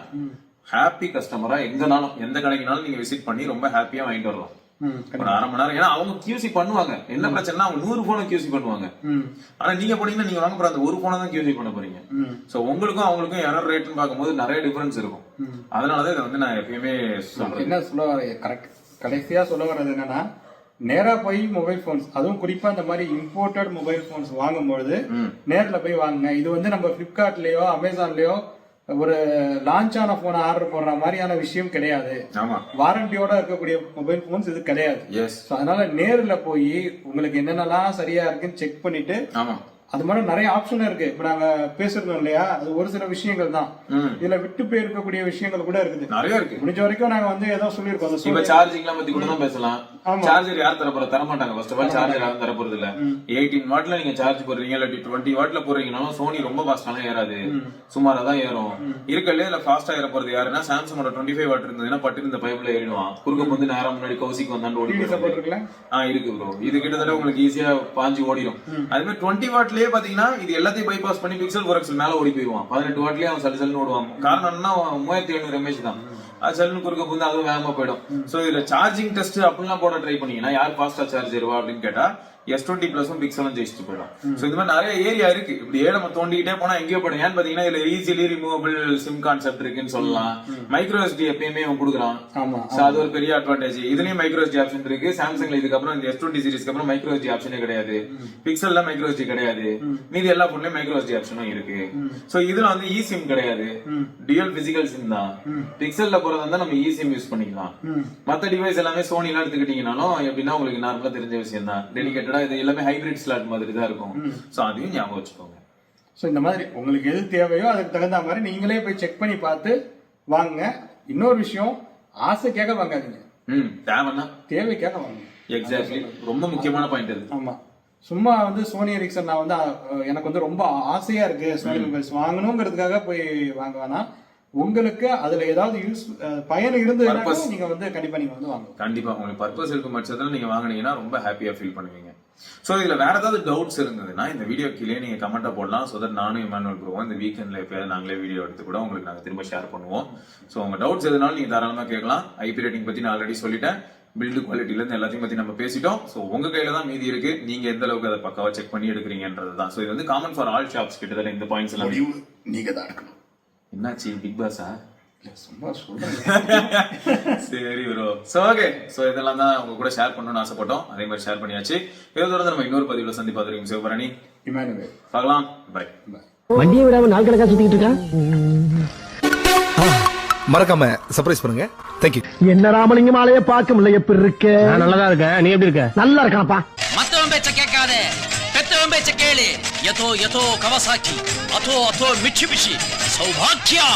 ஹாப்பி கஸ்டமரா எங்கனாலும் எந்த கடைக்குனாலும் நீங்க விசிட் பண்ணி ரொம்ப ஹாப்பியா வாங்கிட்டு வரலாம். ஒரு அரை மணி நேரம் ஏன்னா அவங்க கியூசி பண்ணுவாங்க. என்ன பிரச்சனைனா அவங்க நூறு போனை கியூசி பண்ணுவாங்க. ஆனா நீங்க போனீங்கன்னா நீங்க வாங்க போற அந்த ஒரு போனை தான் கியூசி பண்ண போறீங்க. சோ உங்களுக்கும் அவங்களுக்கும் எரர் ரேட்னு பார்க்கும்போது நிறைய டிஃபரன்ஸ் இருக்கும். அதனாலதான் இதை வந்து நான் எப்பயுமே சொல்றேன் என்ன சொல்ல வர கரெக்ட் கடைசியா சொல்ல வர்றது என்னன்னா நேரா போய் மொபைல் போன்ஸ் அதுவும் குறிப்பா இந்த மாதிரி இம்போர்ட்டட் மொபைல் போன்ஸ் வாங்கும்பொழுது நேர்ல போய் வாங்குங்க. இது வந்து நம்ம பிளிப்கார்ட்லயோ அமேசான்லயோ ஒரு லான்ச் ஆன போனை ஆர்டர் போடுற மாதிரியான விஷயம் கிடையாது. வாரண்டியோட இருக்கக்கூடிய மொபைல் போன்ஸ் இது கிடையாது. அதனால நேர்ல போய் உங்களுக்கு என்னென்னலாம் சரியா இருக்குன்னு செக் பண்ணிட்டு அது மாதிரி நிறைய ஆப்ஷன் இருக்கு. இப்ப நாங்க பேசிருந்தோம் இல்லையா? அது ஒரு சில விஷயங்கள் தான். இதுல விட்டு போயிருக்கக்கூடிய விஷயங்கள் கூட இருக்குது. நிறைய இருக்கு. முடிஞ்ச வரைக்கும் நாங்க வந்து ஏதோ சொல்லியிருக்கோம். இப்ப சார்ஜிங்லாம் பத்தி கூட தான் பேசலாம். சார்ஜர் யார் தர போற தர மாட்டாங்க ஃபர்ஸ்ட் ஆஃப் ஆல் சார்ஜர் யாரும் தர போறது இல்ல. எயிட்டீன் வாட்ல நீங்க சார்ஜ் போடுறீங்க இல்லாட்டி டுவெண்ட்டி வாட்ல போடுறீங்கனாலும் சோனி ரொம்ப ஃபாஸ்டாலாம் ஏறாது. சுமாரா தான் ஏறும். இருக்கல இல்ல ஃபாஸ்டா ஏற போறது யாருன்னா சாம்சங்கோட டுவெண்ட்டி ஃபைவ் வாட் இருந்ததுன்னா பட்டு இந்த பைப்ல ஏறிடுவான். குறுக்க வந்து நேரம் முன்னாடி கௌசிக்கு வந்தாண்டு ஓடி டிவி போயிடும். சப்போர்ட் இருக்குல்ல ஆ இருக்கு ப்ரோ இது கிட்டத்தட்ட உங்களுக்கு ஈஸியா பாஞ்சு ஓடிடும் அது மாதிரி டுவெண்ட்டி வாட்லயே பாத்தீங்கன்னா இது எல்லாத்தையும் பைபாஸ் பண்ணி பிக்சல் ஃபோர் எக்ஸல் மேல ஓடி போயிடுவான். பதினெட்டு வாட்லயே அவன் சல் சல்னு ஓடுவான். காரணம் என்ன மூவாயிரத்தி எழுநூறு எம்ஏஹெச் தான். அது சல்லுன்னு குறுக்க புந்து அதுவும் வேகமா போயிடும். சோ இதுல சார்ஜிங் டெஸ்ட் அப்படிலாம் போட ட்ரை பண்ணீங்கன்னா யார் ஃபாஸ்டா சார்ஜ் ஏறுவா அப்படின்னு கேட்டா எஸ் டுவெண்ட்டி பிளஸும் பிக்சலும் ஜெயிச்சுட்டு போயிடும். சோ இந்த மாதிரி நிறைய ஏரியா இருக்கு. இப்படியே நம்ம தோண்டிக்கிட்டே போனா எங்கேயோ போயிடும். ஏன்னு பாத்தீங்கன்னா இதுல ஈஸிலி ரிமூவபிள் சிம் கான்செப்ட் இருக்குன்னு சொல்லலாம். மைக்ரோ எஸ்டி எப்பயுமே அவன் கொடுக்குறான். அது ஒரு பெரிய அட்வான்டேஜ் இதுலயும் மைக்ரோ எஸ்டி ஆப்ஷன் இருக்கு. சாம்சங்ல இதுக்கப்புறம் இந்த எஸ் டுவெண்ட்டி சீரிஸ்க்கு அப்புறம் மைக்ரோ எஸ்டி ஆப்ஷனே கிடையாது. பிக்சல்ல மைக்ரோ எஸ்டி கிடையாது. மீதி எல்லா போன்லயும் மைக்ரோ எஸ்டி ஆப்ஷனும் இருக்கு. சோ இதுல வந்து இ சிம் கிடையாது டியூல் பிசிக்கல் சிம் தான். பிக்சல்ல போறதா இருந்தா நம்ம இ சிம் யூஸ் பண்ணிக்கலாம். மத்த டிவைஸ் எல்லாமே சோனி எல்லாம் எடுத்துக்கிட்டீங்கனாலும் எப்படின்னா உங்களுக்கு நார்மலா தெரிஞ்ச விஷயம் தான் டெடிகேட்டடா இது எல்லாமே ஹைபிரிட் ஸ்லாட் மாதிரி தான் இருக்கும். சோ அதையும் ஞாபகம் வச்சுக்கோங்க. ஸோ இந்த மாதிரி உங்களுக்கு எது தேவையோ அதுக்கு தகுந்த மாதிரி நீங்களே போய் செக் பண்ணி பார்த்து வாங்குங்க இன்னொரு விஷயம் ஆசைக்காக வாங்காதீங்க. ம் தேவைன்னா. தேவைக்காக வாங்குங்க. எக்ஸாக்ட்லி ரொம்ப முக்கியமான பாயிண்ட் அது. ஆமா. சும்மா வந்து சோனி எரிக்சன் நான் வந்து எனக்கு வந்து ரொம்ப ஆசையா இருக்கு சோனி மொபைல்ஸ் வாங்கணுங்கிறதுக்காக போய் வாங்க வேணாம் உங்களுக்கு அதுல ஏதாவது யூஸ் பயன் இருந்ததுன்னா நீங்க வந்து கண்டிப்பா நீங்க வந்து வாங்க. கண்டிப்பா. உங்களுக்கு பர்பஸ் இருக்கும் பட்சத்துல நீங்க வாங்குனீங்கன்னா ரொம்ப ஹாப்பியா ஃபீல் பண்ணுவீங்க. சோ இதுல வேற ஏதாவது டவுட்ஸ் இருந்ததுன்னா இந்த வீடியோ கீழே நீங்க கமெண்ட்டா போடலாம். சோ தட் நானும் இமானுவல் ப்ரோவும் இந்த வீக்கெண்ட்ல எப்பயாவது நாங்களே வீடியோ எடுத்து கூட உங்களுக்கு நாங்க திரும்ப ஷேர் பண்ணுவோம். சோ உங்க டவுட்ஸ் எதுனாலும் நீங்க தாராளமா கேட்கலாம். ஐபி ரேட்டிங் பத்தி நான் ஆல்ரெடி சொல்லிட்டேன். பில்டு குவாலிட்டில இருந்து எல்லாத்தையும் பத்தி நம்ம பேசிட்டோம். சோ உங்க கையில தான் மீதி இருக்கு. நீங்க எந்த அளவுக்கு அதை பக்காவா செக் பண்ணி எடுக்கிறீங்கன்றது தான். சோ இது வந்து காமன் ஃபார் ஆல் ஷாப்ஸ் கிட்டத்தட்ட இந்த பாயிண்ட்ஸ் எல்லாம். முடிவு நீங்க தான் எடுக்கணும். என்னாச்சு பிக் பாஸா சும்மா சொல்றேன் சரி ப்ரோ சோ ஓகே சோ இதெல்லாம் தான் உங்க கூட ஷேர் பண்ணணும்னு ஆசைப்பட்டோம். அதே மாதிரி ஷேர் பண்ணியாச்சு. இதை தொடர்ந்து நம்ம இன்னொரு பதிவுல சந்திப்பா தெரியும் சிவபரணி. இமானுவேல். பார்க்கலாம். பை வண்டியை விடாம நாள் கணக்கா சுத்திட்டு இருக்கா? மறக்காம சர்ப்ரைஸ் பண்ணுங்க. தேங்க்யூ என்ன ராமலிங்கம் ஆலைய பார்க்க முடியல? எப்படி இருக்க? நல்லதா இருக்க நீ எப்படி இருக்க? நல்லா இருக்கானப்பா. மத்தவன் பேச்ச கேட்காதே. பெத்தவன் பேச்ச கேளு. எதோ எதோ கவசாக்கி. அதோ அதோ மிட்சுபிஷி சௌபாக்கியா.